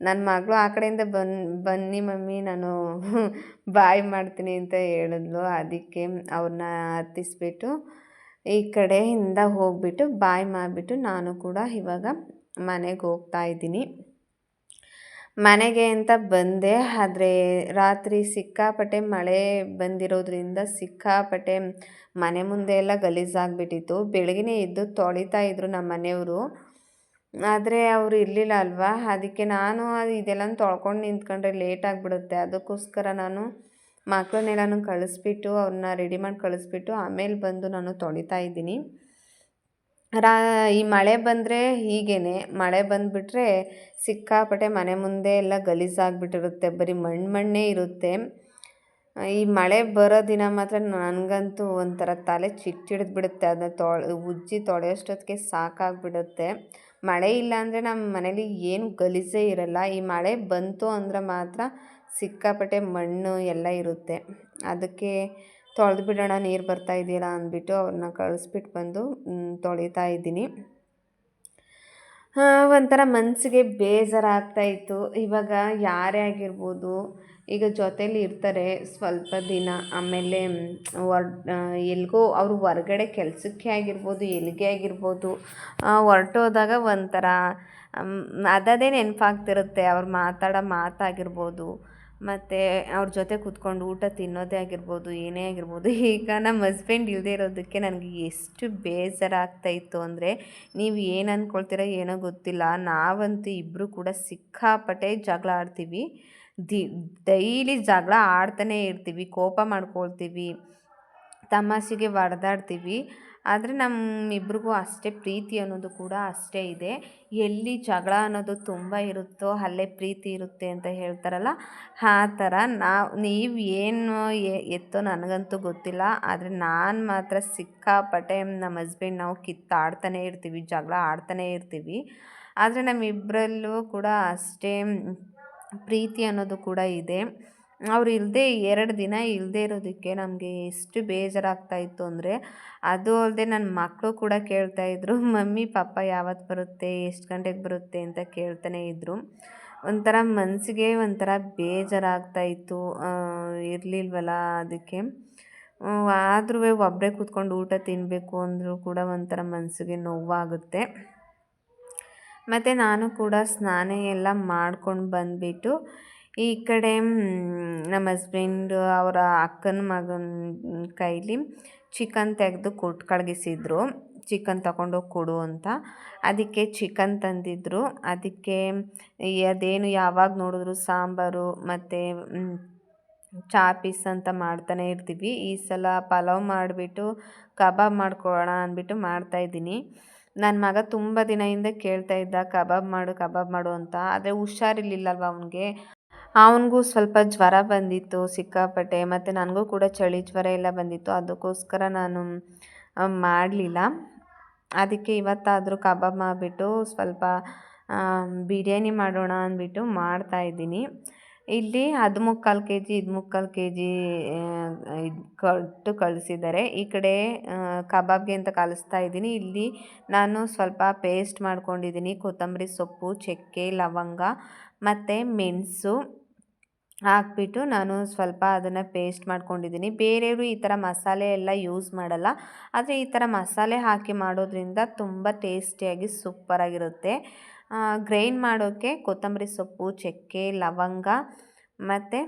ನನ್ನ ಮಗಳು ಆ ಕಡೆಯಿಂದ ಬನ್, ಬನ್ನಿ ಮಮ್ಮಿ, ನಾನು [laughs] ಬಾಯ್ ಮಾಡ್ತೀನಿ ಅಂತ ಹೇಳಿದ್ಲು. ಅದಕ್ಕೆ ಅವ್ರನ್ನ ಹತ್ತಿಸ್ಬಿಟ್ಟು ಈ ಕಡೆಯಿಂದ ಹೋಗ್ಬಿಟ್ಟು, ಬಾಯ್ ಮಾಡಿಬಿಟ್ಟು ನಾನು ಕೂಡ ಇವಾಗ ಮನೆಗೆ ಹೋಗ್ತಾ ಇದ್ದೀನಿ. ಮನೆಗೆ ಅಂತ ಬಂದೆ, ಆದರೆ ರಾತ್ರಿ ಸಿಕ್ಕಾಪಟ್ಟೆ ಮಳೆ ಬಂದಿರೋದ್ರಿಂದ ಸಿಕ್ಕಾಪಟ್ಟೆ ಮನೆ ಮುಂದೆ ಎಲ್ಲ ಗಲೀಜಾಗಿಬಿಟ್ಟಿತ್ತು. ಬೆಳಗ್ಗೆ ಎದ್ದು ತೊಳಿತಾ ಇದ್ರು ನಮ್ಮ ಮನೆಯವರು. ಆದರೆ ಅವರು ಇರಲಿಲ್ಲ ಅಲ್ವಾ? ಅದಕ್ಕೆ ನಾನು ಅದು ಇದೆಲ್ಲ ತೊಳ್ಕೊಂಡು ನಿಂತ್ಕೊಂಡ್ರೆ ಲೇಟ್ ಆಗಿಬಿಡುತ್ತೆ. ಅದಕ್ಕೋಸ್ಕರ ನಾನು ಮಕ್ಕಳನ್ನೆಲ್ಲನೂ ಕಳಿಸ್ಬಿಟ್ಟು ಅವ್ರನ್ನ ರೆಡಿ ಮಾಡಿ ಕಳಿಸ್ಬಿಟ್ಟು ಆಮೇಲೆ ಬಂದು ನಾನು ತೊಳಿತಾ ಇದ್ದೀನಿ. ರಾ, ಈ ಮಳೆ ಬಂದರೆ ಹೀಗೇ ಮಳೆ ಬಂದುಬಿಟ್ರೆ ಸಿಕ್ಕಾಪಟ್ಟೆ ಮನೆ ಮುಂದೆ ಎಲ್ಲ ಗಲೀಜಾಗ್ಬಿಟ್ಟಿರುತ್ತೆ. ಬರೀ ಮಣ್ಣು ಮಣ್ಣೇ ಇರುತ್ತೆ. ಈ ಮಳೆ ಬರೋ ದಿನ ಮಾತ್ರ ನನಗಂತೂ ಒಂಥರ ತಲೆ ಬಿಡುತ್ತೆ ಅದನ್ನ ತೊಳೆ, ಉಜ್ಜಿ ತೊಳೆಯೋಷ್ಟೊತ್ತಿಗೆ ಸಾಕಾಗಿಬಿಡುತ್ತೆ. ಮಳೆ ಇಲ್ಲ ಅಂದರೆ ನಮ್ಮ ಮನೇಲಿ ಏನು ಗಲೀಜೇ ಇರಲ್ಲ. ಈ ಮಳೆ ಬಂತು ಅಂದರೆ ಮಾತ್ರ ಸಿಕ್ಕಾಪಟ್ಟೆ ಮಣ್ಣು ಎಲ್ಲ ಇರುತ್ತೆ. ಅದಕ್ಕೆ ತೊಳೆದು ಬಿಡೋಣ, ನೀರು ಬರ್ತಾ ಇದೆಯಲ್ಲ ಅಂದ್ಬಿಟ್ಟು ಅವ್ರನ್ನ ಕಳಿಸ್ಬಿಟ್ಟು ಬಂದು ತೊಳಿತಾ ಇದ್ದೀನಿ. ಒಂಥರ ಮನಸ್ಸಿಗೆ ಬೇಜಾರಾಗ್ತಾ ಇತ್ತು. ಇವಾಗ ಯಾರೇ ಆಗಿರ್ಬೋದು, ಈಗ ಜೊತೇಲಿ ಇರ್ತಾರೆ, ಸ್ವಲ್ಪ ದಿನ ಆಮೇಲೆ ಹೊರ್ ಎಲ್ಗೋ ಅವರು ಹೊರ್ಗಡೆ ಕೆಲಸಕ್ಕೆ ಆಗಿರ್ಬೋದು ಎಲ್ಲಿಗೆ ಆಗಿರ್ಬೋದು ಹೊರಟೋದಾಗ ಒಂಥರ ಅದದೇ ನೆನಪಾಗ್ತಿರುತ್ತೆ. ಅವ್ರು ಮಾತಾಡೋ ಮಾತಾಗಿರ್ಬೋದು. ಮತ್ತು ಅವ್ರ ಜೊತೆ ಕೂತ್ಕೊಂಡು ಊಟ ತಿನ್ನೋದೇ ಆಗಿರ್ಬೋದು, ಏನೇ ಆಗಿರ್ಬೋದು, ಈಗ ನಮ್ಮ ಹಸ್ಬೆಂಡ್ ಇಲ್ಲದೇ ಇರೋದಕ್ಕೆ ನನಗೆ ಎಷ್ಟು ಬೇಜಾರಾಗ್ತಾಯಿತ್ತು ಅಂದರೆ, ನೀವು ಏನು ಅಂದ್ಕೊಳ್ತೀರ ಏನೋ ಗೊತ್ತಿಲ್ಲ, ನಾವಂತೂ ಇಬ್ಬರು ಕೂಡ ಸಿಕ್ಕಾಪಟ್ಟೆ ಜಗಳ ಆಡ್ತೀವಿ. ದಿ, ಡೈಲಿ ಜಗಳ ಆಡ್ತಾನೇ ಇರ್ತೀವಿ, ಕೋಪ ಮಾಡ್ಕೊಳ್ತೀವಿ, ತಮಾಷೆಗೆ ಹೊಡ್ದಾಡ್ತೀವಿ ಆದರೆ ನಮ್ಮಿಬ್ರಿಗೂ ಅಷ್ಟೇ ಪ್ರೀತಿ ಅನ್ನೋದು ಕೂಡ ಅಷ್ಟೇ ಇದೆ. ಎಲ್ಲಿ ಜಗಳ ಅನ್ನೋದು ತುಂಬ ಇರುತ್ತೋ ಅಲ್ಲೇ ಪ್ರೀತಿ ಇರುತ್ತೆ ಅಂತ ಹೇಳ್ತಾರಲ್ಲ, ಆ ಥರ ನಾವು, ನೀವು ಏನು ಎತ್ತೋ ನನಗಂತೂ ಗೊತ್ತಿಲ್ಲ, ಆದರೆ ನಾನು ಮಾತ್ರ ಸಿಕ್ಕಾಪಟ್ಟೆ ನಮ್ಮ ಹಸ್ಬೆಂಡ್ ನಾವು ಕಿತ್ತಾಡ್ತಾನೆ ಇರ್ತೀವಿ, ಜಗಳ ಆಡ್ತಾನೇ ಇರ್ತೀವಿ. ಆದರೆ ನಮ್ಮಿಬ್ಬರಲ್ಲೂ ಕೂಡ ಅಷ್ಟೇ ಪ್ರೀತಿ ಅನ್ನೋದು ಕೂಡ ಇದೆ. ಅವ್ರು ಇಲ್ಲದೆ ಎರಡು ದಿನ ಇಲ್ಲದೆ ಇರೋದಕ್ಕೆ ನಮಗೆ ಎಷ್ಟು ಬೇಜಾರಾಗ್ತಾಯಿತ್ತು ಅಂದರೆ ಅದು ಅಲ್ಲದೆ ನನ್ನ ಮಕ್ಕಳು ಕೂಡ ಕೇಳ್ತಾ ಕೇಳ್ತಾಯಿದ್ರು ಮಮ್ಮಿ ಪಾಪ ಯಾವತ್ತು ಬರುತ್ತೆ, ಎಷ್ಟು ಗಂಟೆಗೆ ಬರುತ್ತೆ? ಅಂತ ಕೇಳ್ತಾನೆ ಇದ್ದರು ಒಂಥರ ಮನಸ್ಸಿಗೆ ಒಂಥರ ಬೇಜಾರಾಗ್ತಾಯಿತ್ತು ಇರಲಿಲ್ವಲ್ಲ ಅದಕ್ಕೆ. ಆದ್ರೂ ಒಬ್ಬರೇ ಕೂತ್ಕೊಂಡು ಊಟ ತಿನ್ನಬೇಕು ಅಂದರೂ ಕೂಡ ಒಂಥರ ಮನಸ್ಸಿಗೆ ನೋವಾಗುತ್ತೆ. ಮತ್ತು ನಾನು ಕೂಡ ಸ್ನಾನ ಎಲ್ಲ ಮಾಡ್ಕೊಂಡು ಬಂದುಬಿಟ್ಟು ಈ ಕಡೆ ನಮ್ಮ ಹಸ್ಬೆಂಡು ಅವರ ಅಕ್ಕನ ಮಗನ ಕೈಲಿ ಚಿಕನ್ ತೆಗೆದು ಕೊಟ್ಟು ಕಳಗಿಸಿದ್ರು. ಚಿಕನ್ ತಗೊಂಡೋಗಿ ಕೊಡು ಅಂತ. ಅದಕ್ಕೆ ಚಿಕನ್ ತಂದಿದ್ದರು ಅದಕ್ಕೆ ಅದೇನು ಯಾವಾಗ ನೋಡಿದ್ರು ಸಾಂಬಾರು ಮತ್ತು ಚಾಪೀಸ್ ಅಂತ ಮಾಡ್ತಾನೆ ಇರ್ತೀವಿ. ಈ ಸಲ ಪಲಾವ್ ಮಾಡಿಬಿಟ್ಟು ಕಬಾಬ್ ಮಾಡ್ಕೊಳ್ಳೋಣ ಅಂದ್ಬಿಟ್ಟು ಮಾಡ್ತಾಯಿದ್ದೀನಿ ನನ್ನ ಮಗ ತುಂಬ ದಿನದಿಂದ ಕೇಳ್ತಾ ಇದ್ದ, ಕಬಾಬ್ ಮಾಡು ಕಬಾಬ್ ಮಾಡು ಅಂತ. ಆದರೆ ಹುಷಾರಿರ್ಲಿಲ್ಲಲ್ವ ಅವನಿಗೆ? ಅವನಿಗೂ ಸ್ವಲ್ಪ ಜ್ವರ ಬಂದಿತ್ತು, ಸಿಕ್ಕಾಪಟ್ಟೆ. ಮತ್ತು ನನಗೂ ಕೂಡ ಚಳಿ ಜ್ವರ ಎಲ್ಲ ಬಂದಿತ್ತು. ಅದಕ್ಕೋಸ್ಕರ ನಾನು ಮಾಡಲಿಲ್ಲ. ಅದಕ್ಕೆ ಇವತ್ತಾದರೂ ಕಬಾಬ್ ಮಾಡಿಬಿಟ್ಟು ಸ್ವಲ್ಪ ಬಿರಿಯಾನಿ ಮಾಡೋಣ ಅಂದ್ಬಿಟ್ಟು ಮಾಡ್ತಾಯಿದ್ದೀನಿ ಇಲ್ಲಿ ಅದು ಮುಕ್ಕಾಲು ಕೆ ಜಿ ಇದು ಮುಕ್ಕಾಲು ಕೆ ಜಿ ಇದು ಕೊಟ್ಟು ಕಳಿಸಿದ್ದಾರೆ. ಈ ಕಡೆ ಕಬಾಬ್ಗೆ ಅಂತ ಕಲಿಸ್ತಾ ಇದ್ದೀನಿ. ಇಲ್ಲಿ ನಾನು ಸ್ವಲ್ಪ ಪೇಸ್ಟ್ ಮಾಡ್ಕೊಂಡಿದ್ದೀನಿ. ಕೊತ್ತಂಬರಿ ಸೊಪ್ಪು, ಚಕ್ಕೆ, ಲವಂಗ, ಮತ್ತು ಮೆಣಸು. ಹಾಕ್ಬಿಟ್ಟು ನಾನು ಸ್ವಲ್ಪ ಅದನ್ನು ಪೇಸ್ಟ್ ಮಾಡ್ಕೊಂಡಿದ್ದೀನಿ. ಬೇರೆಯವರು ಈ ಥರ ಮಸಾಲೆ ಎಲ್ಲ ಯೂಸ್ ಮಾಡಲ್ಲ. ಆದರೆ ಈ ಥರ ಮಸಾಲೆ ಹಾಕಿ ಮಾಡೋದ್ರಿಂದ ತುಂಬ ಟೇಸ್ಟಿಯಾಗಿ ಸೂಪರಾಗಿರುತ್ತೆ ಗ್ರೈಂಡ್ ಮಾಡೋಕ್ಕೆ ಕೊತ್ತಂಬರಿ ಸೊಪ್ಪು, ಚಕ್ಕೆ, ಲವಂಗ ಮತ್ತು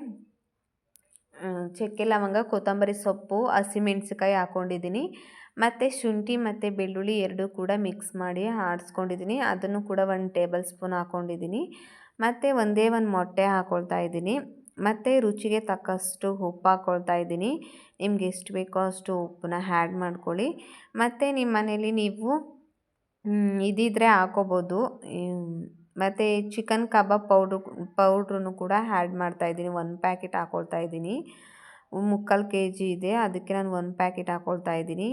ಚಕ್ಕೆ, ಲವಂಗ, ಕೊತ್ತಂಬರಿ ಸೊಪ್ಪು ಹಸಿಮೆಣ್ಸಿಕಾಯಿ ಹಾಕ್ಕೊಂಡಿದ್ದೀನಿ ಮತ್ತು ಶುಂಠಿ ಮತ್ತು ಬೆಳ್ಳುಳ್ಳಿ ಎರಡೂ ಕೂಡ ಮಿಕ್ಸ್ ಮಾಡಿ ಆಡಿಸ್ಕೊಂಡಿದ್ದೀನಿ. ಅದನ್ನು ಕೂಡ ಒಂದು ಟೇಬಲ್ ಸ್ಪೂನ್ ಹಾಕ್ಕೊಂಡಿದ್ದೀನಿ ಮತ್ತು ಒಂದೇ ಒಂದು ಮೊಟ್ಟೆ ಹಾಕ್ಕೊಳ್ತಾ ಇದ್ದೀನಿ. ಮತ್ತು ರುಚಿಗೆ ತಕ್ಕಷ್ಟು ಉಪ್ಪು ಹಾಕ್ಕೊಳ್ತಾ ಇದ್ದೀನಿ. ನಿಮ್ಗೆ ಎಷ್ಟು ಬೇಕೋ ಅಷ್ಟು ಉಪ್ಪನ್ನ ಹ್ಯಾಡ್ ಮಾಡ್ಕೊಳ್ಳಿ. ಮತ್ತು ನಿಮ್ಮ ಮನೇಲಿ ನೀವು ಇದಿದ್ರೆ ಹಾಕೋಬೋದು. ಮತ್ತು ಚಿಕನ್ ಕಬಾಬ್ ಪೌಡ್ರು ಪೌಡ್ರನ್ನು ಕೂಡ ಆ್ಯಡ್ ಮಾಡ್ತಾಯಿದ್ದೀನಿ ಒಂದು ಪ್ಯಾಕೆಟ್ ಹಾಕ್ಕೊಳ್ತಾ ಇದ್ದೀನಿ. ಮುಕ್ಕಾಲು ಕೆ ಜಿ ಇದೆ. ಅದಕ್ಕೆ ನಾನು ಒಂದು ಪ್ಯಾಕೆಟ್ ಹಾಕ್ಕೊಳ್ತಾ ಇದ್ದೀನಿ.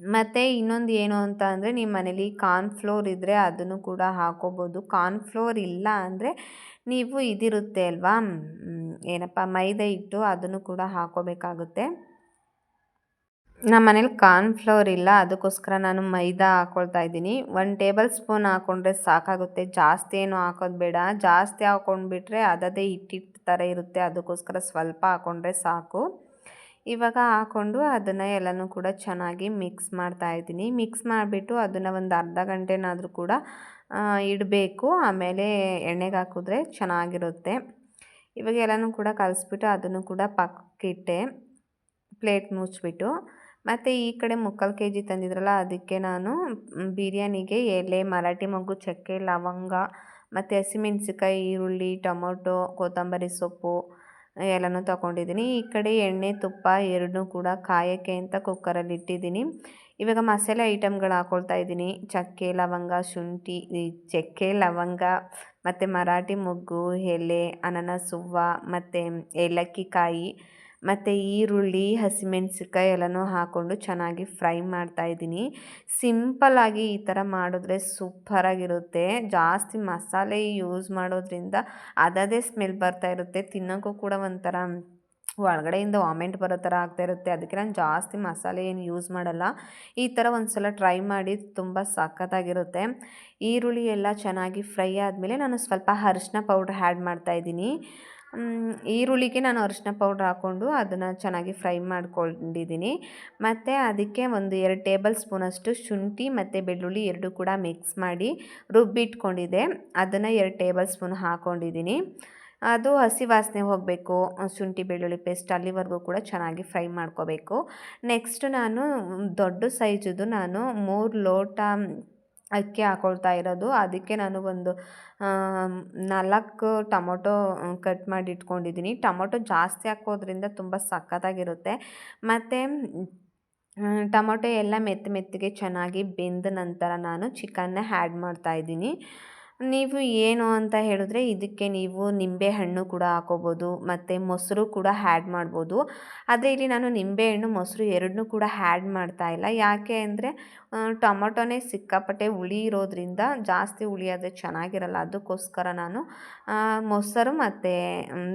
ಮತ್ತು ಇನ್ನೊಂದು ಏನು ಅಂತ ಅಂದರೆ ನಿಮ್ಮ ಮನೇಲಿ ಕಾರ್ನ್ಫ್ಲೋರ್ ಇದ್ದರೆ ಅದನ್ನು ಕೂಡ ಹಾಕೋಬೋದು. ಕಾರ್ನ್ಫ್ಲೋರ್ ಇಲ್ಲ ಅಂದರೆ ನೀವು ಇದಿರುತ್ತೆ ಅಲ್ವಾ? ಏನಪ್ಪ, ಮೈದಾ ಹಿಟ್ಟು ಅದನ್ನು ಕೂಡ ಹಾಕೋಬೇಕಾಗುತ್ತೆ. ನಮ್ಮ ಮನೇಲಿ ಕಾರ್ನ್ಫ್ಲವರ್ ಇಲ್ಲ, ಅದಕ್ಕೋಸ್ಕರ ನಾನು ಮೈದಾ ಹಾಕ್ಕೊಳ್ತಾ ಇದ್ದೀನಿ. ಒಂದು ಟೇಬಲ್ ಸ್ಪೂನ್ ಹಾಕ್ಕೊಂಡ್ರೆ ಸಾಕಾಗುತ್ತೆ. ಜಾಸ್ತಿ ಏನು ಹಾಕೋದು ಬೇಡ. ಜಾಸ್ತಿ ಹಾಕ್ಕೊಂಡ್ಬಿಟ್ರೆ ಅದದೇ ಹಿಟ್ಟಿಟ್ಟು ಥರ ಇರುತ್ತೆ. ಅದಕ್ಕೋಸ್ಕರ ಸ್ವಲ್ಪ ಹಾಕ್ಕೊಂಡ್ರೆ ಸಾಕು. ಇವಾಗ ಹಾಕ್ಕೊಂಡು ಅದನ್ನು ಎಲ್ಲನೂ ಕೂಡ ಚೆನ್ನಾಗಿ ಮಿಕ್ಸ್ ಮಾಡ್ತಾ ಇದ್ದೀನಿ. ಮಿಕ್ಸ್ ಮಾಡಿಬಿಟ್ಟು ಅದನ್ನು ಒಂದು ಅರ್ಧ ಗಂಟೆನಾದರೂ ಕೂಡ ಇಡಬೇಕು. ಆಮೇಲೆ ಎಣ್ಣೆಗೆ ಹಾಕಿದ್ರೆ ಚೆನ್ನಾಗಿರುತ್ತೆ. ಇವಾಗ ಎಲ್ಲನೂ ಕೂಡ ಕಲಸ್ಬಿಟ್ಟು ಅದನ್ನು ಕೂಡ ಪಕ್ಕಿಟ್ಟೆ, ಪ್ಲೇಟ್ ಮುಚ್ಚಿಬಿಟ್ಟು. ಮತ್ತು ಈ ಕಡೆ ಮುಕ್ಕಾಲು ಕೆ ಜಿ ತಂದಿದ್ರಲ್ಲ, ಅದಕ್ಕೆ ನಾನು ಬಿರಿಯಾನಿಗೆ ಎಲೆ, ಮರಾಠಿ ಮೊಗ್ಗು, ಚಕ್ಕೆ, ಲವಂಗ, ಮತ್ತು ಹಸಿಮೆಣ್ಸಿಕಾಯಿ ಈರುಳ್ಳಿ, ಟೊಮೊಟೊ, ಕೊತ್ತಂಬರಿ ಸೊಪ್ಪು ಎಲ್ಲನೂ ತೊಗೊಂಡಿದ್ದೀನಿ. ಈ ಕಡೆ ಎಣ್ಣೆ, ತುಪ್ಪ ಎರಡನ್ನೂ ಕೂಡ ಕಾಯೋಕ್ಕೆ ಅಂತ ಕುಕ್ಕರಲ್ಲಿ ಇಟ್ಟಿದ್ದೀನಿ. ಇವಾಗ ಮಸಾಲೆ ಐಟಮ್ಗಳು ಹಾಕ್ಕೊಳ್ತಾ ಇದ್ದೀನಿ. ಚಕ್ಕೆ, ಲವಂಗ, ಶುಂಠಿ ಚಕ್ಕೆ, ಲವಂಗ, ಮತ್ತು ಮರಾಠಿ ಮೊಗ್ಗು, ಎಲೆ ಅನನಸುವ್ವ ಮತ್ತು ಏಲಕ್ಕಿ ಕಾಯಿ. ಮತ್ತು ಈರುಳ್ಳಿ, ಹಸಿಮೆಣ್ಸಿನ್ಕಾಯಿ ಎಲ್ಲನೂ ಹಾಕ್ಕೊಂಡು ಚೆನ್ನಾಗಿ ಫ್ರೈ ಮಾಡ್ತಾಯಿದ್ದೀನಿ ಸಿಂಪಲ್ಲಾಗಿ ಈ ಥರ ಮಾಡಿದ್ರೆ ಸೂಪರಾಗಿರುತ್ತೆ. ಜಾಸ್ತಿ ಮಸಾಲೆ ಯೂಸ್ ಮಾಡೋದ್ರಿಂದ ಅದದೇ ಸ್ಮೆಲ್ ಬರ್ತಾ ಇರುತ್ತೆ. ತಿನ್ನೋಕ್ಕೂ ಕೂಡ ಒಂಥರ ಒಳಗಡೆಯಿಂದ ವಾಮೆಂಟ್ ಬರೋ ಥರ ಆಗ್ತಾ ಇರುತ್ತೆ. ಅದಕ್ಕೆ ನಾನು ಜಾಸ್ತಿ ಮಸಾಲೆ ಏನು ಯೂಸ್ ಮಾಡಲ್ಲ. ಈ ಥರ ಒಂದು ಸಲ ಟ್ರೈ ಮಾಡಿ ತುಂಬ ಸಖತ್ತಾಗಿರುತ್ತೆ. ಈರುಳ್ಳಿ ಎಲ್ಲ ಚೆನ್ನಾಗಿ ಫ್ರೈ ಆದಮೇಲೆ ನಾನು ಸ್ವಲ್ಪ ಅರಿಶಿನ ಪೌಡ್ರ್ ಆ್ಯಡ್ ಮಾಡ್ತಾಯಿದ್ದೀನಿ ಈರುಳ್ಳಿಗೆ ನಾನು ಅರಿಶಿನ ಪೌಡ್ರ್ ಹಾಕ್ಕೊಂಡು ಅದನ್ನು ಚೆನ್ನಾಗಿ ಫ್ರೈ ಮಾಡ್ಕೊಂಡಿದ್ದೀನಿ. ಮತ್ತು ಅದಕ್ಕೆ ಒಂದು ಎರಡು ಟೇಬಲ್ ಸ್ಪೂನಷ್ಟು ಶುಂಠಿ ಮತ್ತು ಬೆಳ್ಳುಳ್ಳಿ ಎರಡು ಕೂಡ ಮಿಕ್ಸ್ ಮಾಡಿ ರುಬ್ಬಿಟ್ಕೊಂಡಿದ್ದೆ. ಅದನ್ನು ಎರಡು ಟೇಬಲ್ ಸ್ಪೂನ್ ಹಾಕ್ಕೊಂಡಿದ್ದೀನಿ ಅದು ಹಸಿ ವಾಸನೆ ಹೋಗಬೇಕು, ಶುಂಠಿ, ಬೆಳ್ಳುಳ್ಳಿ ಪೇಸ್ಟ್ ಅಲ್ಲಿವರೆಗೂ ಕೂಡ ಚೆನ್ನಾಗಿ ಫ್ರೈ ಮಾಡ್ಕೋಬೇಕು. ನೆಕ್ಸ್ಟ್ ನಾನು ದೊಡ್ಡ ಸೈಜದು ನಾನು ಮೂರು ಲೋಟ ಅಕ್ಕಿ ಹಾಕೊಳ್ತಾ ಇರೋದು. ಅದಕ್ಕೆ ನಾನು ಒಂದು ನಾಲ್ಕು ಟೊಮೊಟೊ ಕಟ್ ಮಾಡಿ ಇಟ್ಕೊಂಡಿದ್ದೀನಿ. ಟೊಮೊಟೊ ಜಾಸ್ತಿ ಹಾಕೋದ್ರಿಂದ ತುಂಬ ಸಖತ್ತಾಗಿರುತ್ತೆ. ಮತ್ತು ಟೊಮೊಟೊ ಎಲ್ಲ ಮೆತ್ತ ಮೆತ್ತಗೆ ಚೆನ್ನಾಗಿ ಬೆಂದ ನಂತರ ನಾನು ಚಿಕನ್ನ ಆ್ಯಡ್ ಮಾಡ್ತಾಯಿದ್ದೀನಿ ನೀವು ಏನು ಅಂತ ಹೇಳಿದ್ರೆ ಇದಕ್ಕೆ ನೀವು ನಿಂಬೆಹಣ್ಣು ಕೂಡ ಹಾಕೋಬೋದು, ಮತ್ತು ಮೊಸರು ಕೂಡ ಹ್ಯಾಡ್ ಮಾಡ್ಬೋದು. ಆದರೆ ಇಲ್ಲಿ ನಾನು ನಿಂಬೆಹಣ್ಣು ಮೊಸರು ಎರಡನ್ನೂ ಕೂಡ ಹ್ಯಾಡ್ ಮಾಡ್ತಾ ಇಲ್ಲ. ಯಾಕೆ ಅಂದರೆ ಟೊಮೊಟೊನೇ ಸಿಕ್ಕಾಪಟ್ಟೆ ಹುಳಿ ಇರೋದ್ರಿಂದ ಜಾಸ್ತಿ ಹುಳಿ ಆದರೆ ಚೆನ್ನಾಗಿರಲ್ಲ. ಅದಕ್ಕೋಸ್ಕರ ನಾನು ಮೊಸರು ಮತ್ತು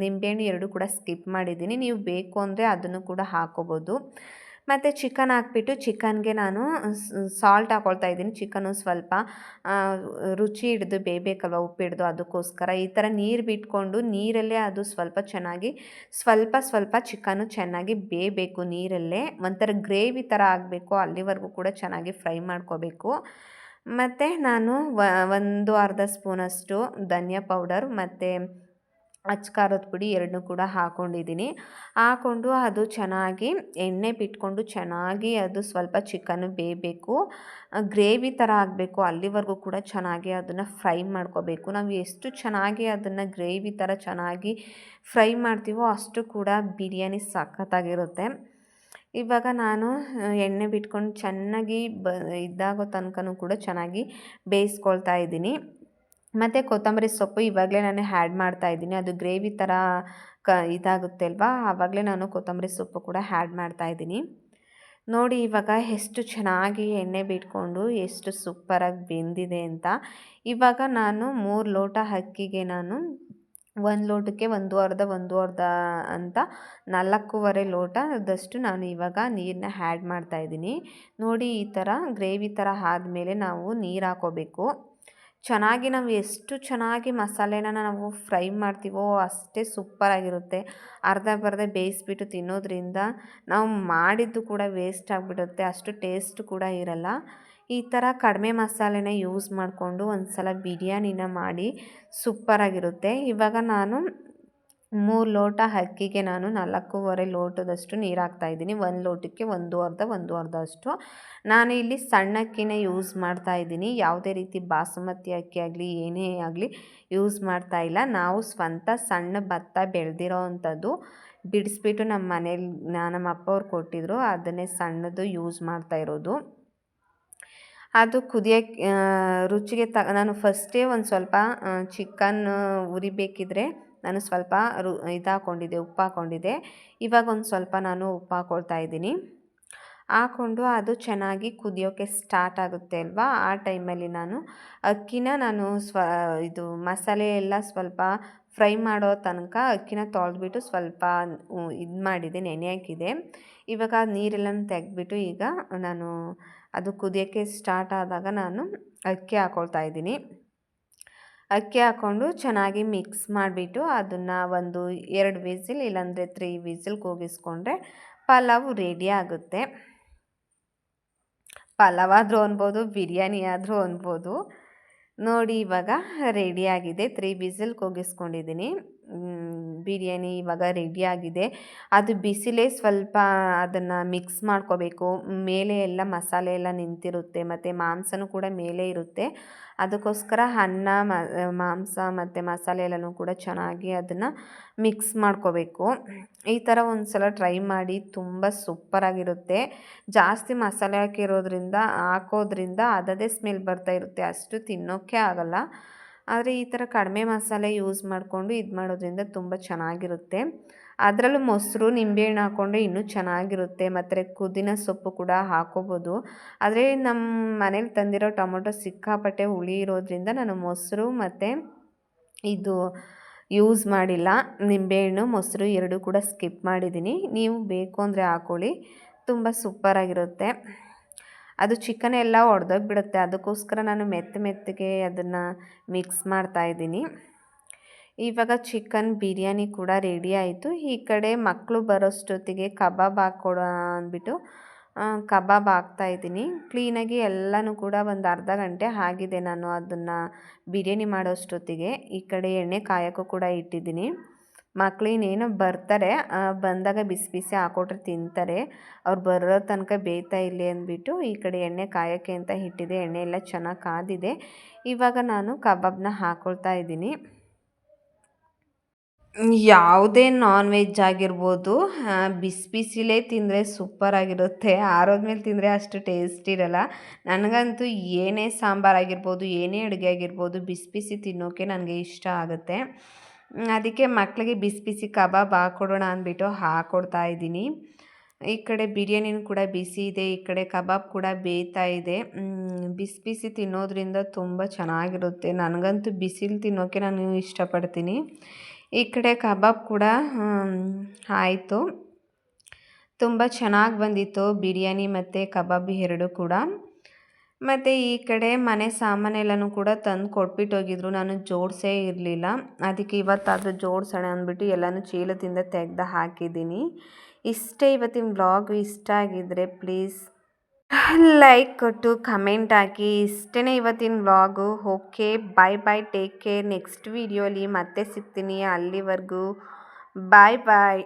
ನಿಂಬೆಹಣ್ಣು ಎರಡೂ ಕೂಡ ಸ್ಕಿಪ್ ಮಾಡಿದ್ದೀನಿ. ನೀವು ಬೇಕು ಅಂದರೆ ಅದನ್ನು ಕೂಡ ಹಾಕೋಬೋದು. ಮತ್ತು ಚಿಕನ್ ಹಾಕ್ಬಿಟ್ಟು ಚಿಕನ್ಗೆ ನಾನು ಸಾಲ್ಟ್ ಹಾಕ್ಕೊಳ್ತಾ ಇದ್ದೀನಿ. ಚಿಕನು ಸ್ವಲ್ಪ ರುಚಿ ಹಿಡ್ದು ಬೇಯಬೇಕಲ್ವ ಉಪ್ಪು ಹಿಡ್ದು ಅದಕ್ಕೋಸ್ಕರ. ಈ ಥರ ನೀರು ಬಿಟ್ಕೊಂಡು ನೀರಲ್ಲೇ ಅದು ಸ್ವಲ್ಪ ಚೆನ್ನಾಗಿ, ಸ್ವಲ್ಪ ಸ್ವಲ್ಪ ಚಿಕನು ಚೆನ್ನಾಗಿ ಬೇಯಬೇಕು ನೀರಲ್ಲೇ. ಒಂಥರ ಗ್ರೇವಿ ಥರ ಆಗಬೇಕು, ಅಲ್ಲಿವರೆಗೂ ಕೂಡ ಚೆನ್ನಾಗಿ ಫ್ರೈ ಮಾಡ್ಕೋಬೇಕು. ಮತ್ತು ನಾನು ಒಂದು ಅರ್ಧ ಸ್ಪೂನಷ್ಟು ಧನಿಯಾ ಪೌಡರ್, ಮತ್ತು ಅಚ್ಚ ಖಾರದ ಪುಡಿ ಎರಡನ್ನೂ ಕೂಡ ಹಾಕ್ಕೊಂಡಿದ್ದೀನಿ ಹಾಕ್ಕೊಂಡು ಅದು ಚೆನ್ನಾಗಿ ಎಣ್ಣೆ ಬಿಟ್ಕೊಂಡು ಚೆನ್ನಾಗಿ ಅದು ಸ್ವಲ್ಪ ಚಿಕನ್ ಬೇಯಬೇಕು. ಗ್ರೇವಿ ಥರ ಆಗಬೇಕು. ಅಲ್ಲಿವರೆಗೂ ಕೂಡ ಚೆನ್ನಾಗಿ ಅದನ್ನು ಫ್ರೈ ಮಾಡ್ಕೋಬೇಕು. ನಾವು ಎಷ್ಟು ಚೆನ್ನಾಗಿ ಅದನ್ನು ಗ್ರೇವಿ ಥರ ಚೆನ್ನಾಗಿ ಫ್ರೈ ಮಾಡ್ತೀವೋ ಅಷ್ಟು ಕೂಡ ಬಿರಿಯಾನಿ ಸಖತ್ತಾಗಿರುತ್ತೆ. ಇವಾಗ ನಾನು ಎಣ್ಣೆ ಬಿಟ್ಕೊಂಡು ಚೆನ್ನಾಗಿ ಬ ಇದಾಗೋ ತನಕನೂ ಕೂಡ ಚೆನ್ನಾಗಿ ಬೇಯಿಸ್ಕೊಳ್ತಾ ಇದ್ದೀನಿ. ಮತ್ತು ಕೊತ್ತಂಬರಿ ಸೊಪ್ಪು ಇವಾಗಲೇ ನಾನು ಹ್ಯಾಡ್ ಮಾಡ್ತಾ ಇದ್ದೀನಿ. ಅದು ಗ್ರೇವಿ ಥರ ಕ ಇದಾಗುತ್ತೆ ಅಲ್ವಾ ಆವಾಗಲೇ ನಾನು ಕೊತ್ತಂಬರಿ ಸೊಪ್ಪು ಕೂಡ ಹ್ಯಾಡ್ ಮಾಡ್ತಾ ಇದ್ದೀನಿ. ನೋಡಿ ಇವಾಗ ಎಷ್ಟು ಚೆನ್ನಾಗಿ ಎಣ್ಣೆ ಬಿಟ್ಕೊಂಡು ಎಷ್ಟು ಸೂಪರಾಗಿ ಬೆಂದಿದೆ ಅಂತ. ಇವಾಗ ನಾನು ಮೂರು ಲೋಟ ಅಕ್ಕಿಗೆ ನಾನು ಒಂದು ಲೋಟಕ್ಕೆ ಒಂದು ಅರ್ಧ ಒಂದು ಅರ್ಧ ಅಂತ ನಾಲ್ಕೂವರೆ ಲೋಟದಷ್ಟು ನಾನು ಇವಾಗ ನೀರನ್ನ ಹ್ಯಾಡ್ ಮಾಡ್ತಾಯಿದ್ದೀನಿ ನೋಡಿ ಈ ಥರ ಗ್ರೇವಿ ಥರ ಆದಮೇಲೆ ನಾವು ನೀರು ಹಾಕೋಬೇಕು. ಚೆನ್ನಾಗಿ ನಾವು ಎಷ್ಟು ಚೆನ್ನಾಗಿ ಮಸಾಲೆನ ನಾವು ಫ್ರೈ ಮಾಡ್ತೀವೋ ಅಷ್ಟೇ ಸೂಪರಾಗಿರುತ್ತೆ. ಅರ್ಧ ಬರ್ಧ ಬೇಯಿಸ್ಬಿಟ್ಟು ತಿನ್ನೋದ್ರಿಂದ ನಾವು ಮಾಡಿದ್ದು ಕೂಡ ವೇಸ್ಟ್ ಆಗಿಬಿಡುತ್ತೆ, ಅಷ್ಟು ಟೇಸ್ಟ್ ಕೂಡ ಇರಲ್ಲ. ಈ ಥರ ಕಡಿಮೆ ಮಸಾಲೆನ ಯೂಸ್ ಮಾಡಿಕೊಂಡು ಒಂದು ಸಲ ಬಿರಿಯಾನಿನ ಮಾಡಿ ಸೂಪರಾಗಿರುತ್ತೆ. ಇವಾಗ ನಾನು ಮೂರು ಲೋಟ ಅಕ್ಕಿಗೆ ನಾನು ನಾಲ್ಕೂವರೆ ಲೋಟದಷ್ಟು ನೀರು ಹಾಕ್ತಾಯಿದ್ದೀನಿ ಒಂದು ಲೋಟಕ್ಕೆ ಒಂದು ಅರ್ಧ ಒಂದು ಅರ್ಧ ಅಷ್ಟು ನಾನು ಇಲ್ಲಿ ಸಣ್ಣ ಅಕ್ಕಿನೇ ಯೂಸ್ ಮಾಡ್ತಾ ಇದ್ದೀನಿ. ಯಾವುದೇ ರೀತಿ ಬಾಸುಮತಿ ಅಕ್ಕಿ ಆಗಲಿ, ಏನೇ ಆಗಲಿ ಯೂಸ್ ಮಾಡ್ತಾ ಇಲ್ಲ. ನಾವು ಸ್ವಂತ ಸಣ್ಣ ಭತ್ತ ಬೆಳೆದಿರೋ ಅಂಥದ್ದು ಬಿಡಿಸ್ಬಿಟ್ಟು ನಮ್ಮ ಮನೇಲಿ ನಮ್ಮ ಅಪ್ಪ ಅವ್ರು ಕೊಟ್ಟಿದ್ರು. ಅದನ್ನೇ ಸಣ್ಣದು ಯೂಸ್ ಮಾಡ್ತಾ ಇರೋದು. ಅದು ಕುದಿಯೋಕ್ಕೆ ರುಚಿಗೆ ತ ನಾನು ಫಸ್ಟೇ ಒಂದು ಸ್ವಲ್ಪ ಚಿಕನ್ ಉರಿಬೇಕಿದ್ರೆ ನಾನು ಸ್ವಲ್ಪ ರು ಇದು ಉಪ್ಪು ಹಾಕ್ಕೊಂಡಿದ್ದೆ ಇವಾಗ ಒಂದು ಸ್ವಲ್ಪ ನಾನು ಉಪ್ಪು ಹಾಕ್ಕೊಳ್ತಾ ಇದ್ದೀನಿ. ಹಾಕ್ಕೊಂಡು ಅದು ಚೆನ್ನಾಗಿ ಕುದಿಯೋಕ್ಕೆ ಸ್ಟಾರ್ಟ್ ಆಗುತ್ತೆ ಅಲ್ವಾ? ಆ ಟೈಮಲ್ಲಿ ನಾನು ಅಕ್ಕಿನ ನಾನು ಸ್ವ, ಇದು ಮಸಾಲೆ ಎಲ್ಲ ಸ್ವಲ್ಪ ಫ್ರೈ ಮಾಡೋ ತನಕ ಅಕ್ಕಿನ ತೊಳೆದ್ಬಿಟ್ಟು ಸ್ವಲ್ಪ ಇದು ಮಾಡಿದೆ, ನೆನೆ ಹಾಕಿದೆ. ಇವಾಗ ನೀರೆಲ್ಲ ತೆಗೆದ್ಬಿಟ್ಟು ಈಗ ನಾನು ಅದು ಕುದಿಯೋಕ್ಕೆ ಸ್ಟಾರ್ಟ್ ಆದಾಗ ನಾನು ಅಕ್ಕಿ ಹಾಕ್ಕೊಳ್ತಾ ಇದ್ದೀನಿ. ಅಕ್ಕಿ ಹಾಕ್ಕೊಂಡು ಚೆನ್ನಾಗಿ ಮಿಕ್ಸ್ ಮಾಡಿಬಿಟ್ಟು ಅದನ್ನು ಒಂದು ಎರಡು ವಿಸಿಲ್ ಇಲ್ಲಾಂದರೆ ತ್ರೀ ವಿಸಿಲ್ ಕೂಗಿಸ್ಕೊಂಡ್ರೆ ಪಲಾವು ರೆಡಿ ಆಗುತ್ತೆ. ಪಲಾವ್ ಆದರೂ ಅನ್ಬೋದು, ಬಿರಿಯಾನಿ ಆದರೂ ಅನ್ಬೋದು. ನೋಡಿ ಇವಾಗ ರೆಡಿಯಾಗಿದೆ ತ್ರೀ ವಿಸಿಲ್ ಕೂಗಿಸ್ಕೊಂಡಿದ್ದೀನಿ. ಬಿರಿಯಾನಿ ಇವಾಗ ರೆಡಿಯಾಗಿದೆ ಅದು ಬಿಸಿಲೇ ಸ್ವಲ್ಪ ಅದನ್ನು ಮಿಕ್ಸ್ ಮಾಡ್ಕೋಬೇಕು. ಮೇಲೆ ಎಲ್ಲ ಮಸಾಲೆ ಎಲ್ಲ ನಿಂತಿರುತ್ತೆ, ಮತ್ತು ಮಾಂಸನೂ ಕೂಡ ಮೇಲೆ ಇರುತ್ತೆ. ಅದಕ್ಕೋಸ್ಕರ ಅನ್ನ ಮಾಂಸ ಮತ್ತು ಮಸಾಲೆ ಎಲ್ಲನೂ ಕೂಡ ಚೆನ್ನಾಗಿ ಅದನ್ನು ಮಿಕ್ಸ್ ಮಾಡ್ಕೋಬೇಕು. ಈ ಥರ ಒಂದು ಸಲ ಟ್ರೈ ಮಾಡಿ ತುಂಬ ಸೂಪರಾಗಿರುತ್ತೆ ಜಾಸ್ತಿ ಮಸಾಲೆ ಹಾಕಿರೋದ್ರಿಂದ, ಹಾಕೋದ್ರಿಂದ ಅದದೇ ಸ್ಮೆಲ್ ಬರ್ತಾ ಇರುತ್ತೆ. ಅಷ್ಟು ತಿನ್ನೋಕ್ಕೆ ಆಗಲ್ಲ. ಆದರೆ ಈ ಥರ ಕಡಿಮೆ ಮಸಾಲೆ ಯೂಸ್ ಮಾಡಿಕೊಂಡು ಇದು ಮಾಡೋದ್ರಿಂದ ತುಂಬ ಚೆನ್ನಾಗಿರುತ್ತೆ. ಅದರಲ್ಲೂ ಮೊಸರು, ನಿಂಬೆಹಣ್ಣು ಹಾಕ್ಕೊಂಡ್ರೆ ಇನ್ನೂ ಚೆನ್ನಾಗಿರುತ್ತೆ. ಮತ್ತು ಪುದೀನ ಸೊಪ್ಪು ಕೂಡ ಹಾಕೋಬೋದು. ಆದರೆ ನಮ್ಮ ಮನೇಲಿ ತಂದಿರೋ ಟೊಮೊಟೊ ಸಿಕ್ಕಾಪಟ್ಟೆ ಹುಳಿ ಇರೋದ್ರಿಂದ ನಾನು ಮೊಸರು ಮತ್ತು ಇದು ಯೂಸ್ ಮಾಡಿಲ್ಲ. ನಿಂಬೆಹಣ್ಣು, ಮೊಸರು ಎರಡೂ ಕೂಡ ಸ್ಕಿಪ್ ಮಾಡಿದ್ದೀನಿ. ನೀವು ಬೇಕು ಅಂದರೆ ಹಾಕೊಳ್ಳಿ. ತುಂಬ ಸೂಪರಾಗಿರುತ್ತೆ ಅದು ಚಿಕನ್ ಎಲ್ಲ ಒಡೆದೋಗ್ಬಿಡುತ್ತೆ. ಅದಕ್ಕೋಸ್ಕರ ನಾನು ಮೆತ್ತ ಮೆತ್ತಗೆ ಅದನ್ನು ಮಿಕ್ಸ್ ಮಾಡ್ತಾಯಿದ್ದೀನಿ ಇವಾಗ ಚಿಕನ್ ಬಿರಿಯಾನಿ ಕೂಡ ರೆಡಿ ಆಯಿತು. ಈ ಕಡೆ ಮಕ್ಕಳು ಬರೋಷ್ಟೊತ್ತಿಗೆ ಕಬಾಬ್ ಹಾಕ್ಕೊಡೋ ಅಂದ್ಬಿಟ್ಟು ಕಬಾಬ್ ಹಾಕ್ತಾಯಿದ್ದೀನಿ ಕ್ಲೀನಾಗಿ ಎಲ್ಲನೂ ಕೂಡ ಒಂದು ಅರ್ಧ ಗಂಟೆ ಆಗಿದೆ ನಾನು ಅದನ್ನು ಬಿರಿಯಾನಿ ಮಾಡೋಷ್ಟೊತ್ತಿಗೆ. ಈ ಕಡೆ ಎಣ್ಣೆ ಕಾಯೋಕ್ಕೂ ಕೂಡ ಇಟ್ಟಿದ್ದೀನಿ. ಮಕ್ಕಳಿನೇನು ಬರ್ತಾರೆ ಬಂದಾಗ ಬಿಸಿ ಬಿಸಿ ಹಾಕೊಟ್ರೆ ತಿಂತಾರೆ. ಅವ್ರು ಬರೋ ತನಕ ಬೇಯ್ತಾ ಇಲ್ಲಿ ಅಂದ್ಬಿಟ್ಟು ಈ ಕಡೆ ಎಣ್ಣೆ ಕಾಯೋಕ್ಕೆ ಅಂತ ಇಟ್ಟಿದೆ ಎಣ್ಣೆ ಎಲ್ಲ ಚೆನ್ನಾಗಿ ಕಾದಿದೆ. ಇವಾಗ ನಾನು ಕಬಾಬ್ನ ಹಾಕ್ಕೊಳ್ತಾ ಇದ್ದೀನಿ. ಯಾವುದೇ ನಾನ್ ವೆಜ್ ಆಗಿರ್ಬೋದು ಬಿಸಿ ಬಿಸಿಲೇ ತಿಂದರೆ ಸೂಪರಾಗಿರುತ್ತೆ ಆರೋದ್ಮೇಲೆ ತಿಂದರೆ ಅಷ್ಟು ಟೇಸ್ಟ್ ಇರಲ್ಲ. ನನಗಂತೂ ಏನೇ ಸಾಂಬಾರಾಗಿರ್ಬೋದು ಏನೇ ಅಡುಗೆ ಆಗಿರ್ಬೋದು ಬಿಸಿ ಬಿಸಿ ತಿನ್ನೋಕ್ಕೆ ನನಗೆ ಇಷ್ಟ ಆಗುತ್ತೆ. ಅದಕ್ಕೆ ಮಕ್ಕಳಿಗೆ ಬಿಸಿ ಬಿಸಿ ಕಬಾಬ್ ಹಾಕ್ಕೊಡೋಣ ಅಂದ್ಬಿಟ್ಟು ಹಾಕ್ಕೊಡ್ತಾ ಇದ್ದೀನಿ. ಈ ಕಡೆ ಬಿರಿಯಾನಿನೂ ಕೂಡ ಬಿಸಿ ಇದೆ, ಈ ಕಡೆ ಕಬಾಬ್ ಕೂಡ ಬೇಯ್ತಾ ಇದೆ. ಬಿಸಿ ಬಿಸಿ ತಿನ್ನೋದ್ರಿಂದ ತುಂಬ ಚೆನ್ನಾಗಿರುತ್ತೆ. ನನಗಂತೂ ಬಿಸಿಲು ತಿನ್ನೋಕ್ಕೆ ನಾನು ಇಷ್ಟಪಡ್ತೀನಿ. ಈ ಕಡೆ ಕಬಾಬ್ ಕೂಡ ಆಯಿತು. ತುಂಬ ಚೆನ್ನಾಗಿ ಬಂದಿತ್ತು ಬಿರಿಯಾನಿ ಮತ್ತು ಕಬಾಬ್ ಎರಡು ಕೂಡ. ಮತ್ತು ಈ ಕಡೆ ಮನೆ ಸಾಮಾನೆಲ್ಲನೂ ಕೂಡ ತಂದು ಕೊಟ್ಬಿಟ್ಟು ಹೋಗಿದ್ರು. ನಾನು ಜೋಡಿಸೇ ಇರಲಿಲ್ಲ. ಅದಕ್ಕೆ ಇವತ್ತಾದರೂ ಜೋಡಿಸೋಣ ಅಂದ್ಬಿಟ್ಟು ಎಲ್ಲನೂ ಚೀಲದಿಂದ ತೆಗೆದು ಹಾಕಿದ್ದೀನಿ. ಇಷ್ಟೇ ಇವತ್ತಿನ ಬ್ಲಾಗ್ ಇಷ್ಟ ಆಗಿದ್ದರೆ ಪ್ಲೀಸ್ ಲೈಕ್ ಕೊಟ್ಟು ಕಮೆಂಟ್ ಹಾಕಿ. ಇಷ್ಟೇ ಇವತ್ತಿನ vlog okay bye bye take care next ವೀಡಿಯೋಲಿ ಮತ್ತೆ ಸಿಗ್ತೀನಿ. ಅಲ್ಲಿವರೆಗೂ. ಬಾಯ್ ಬಾಯ್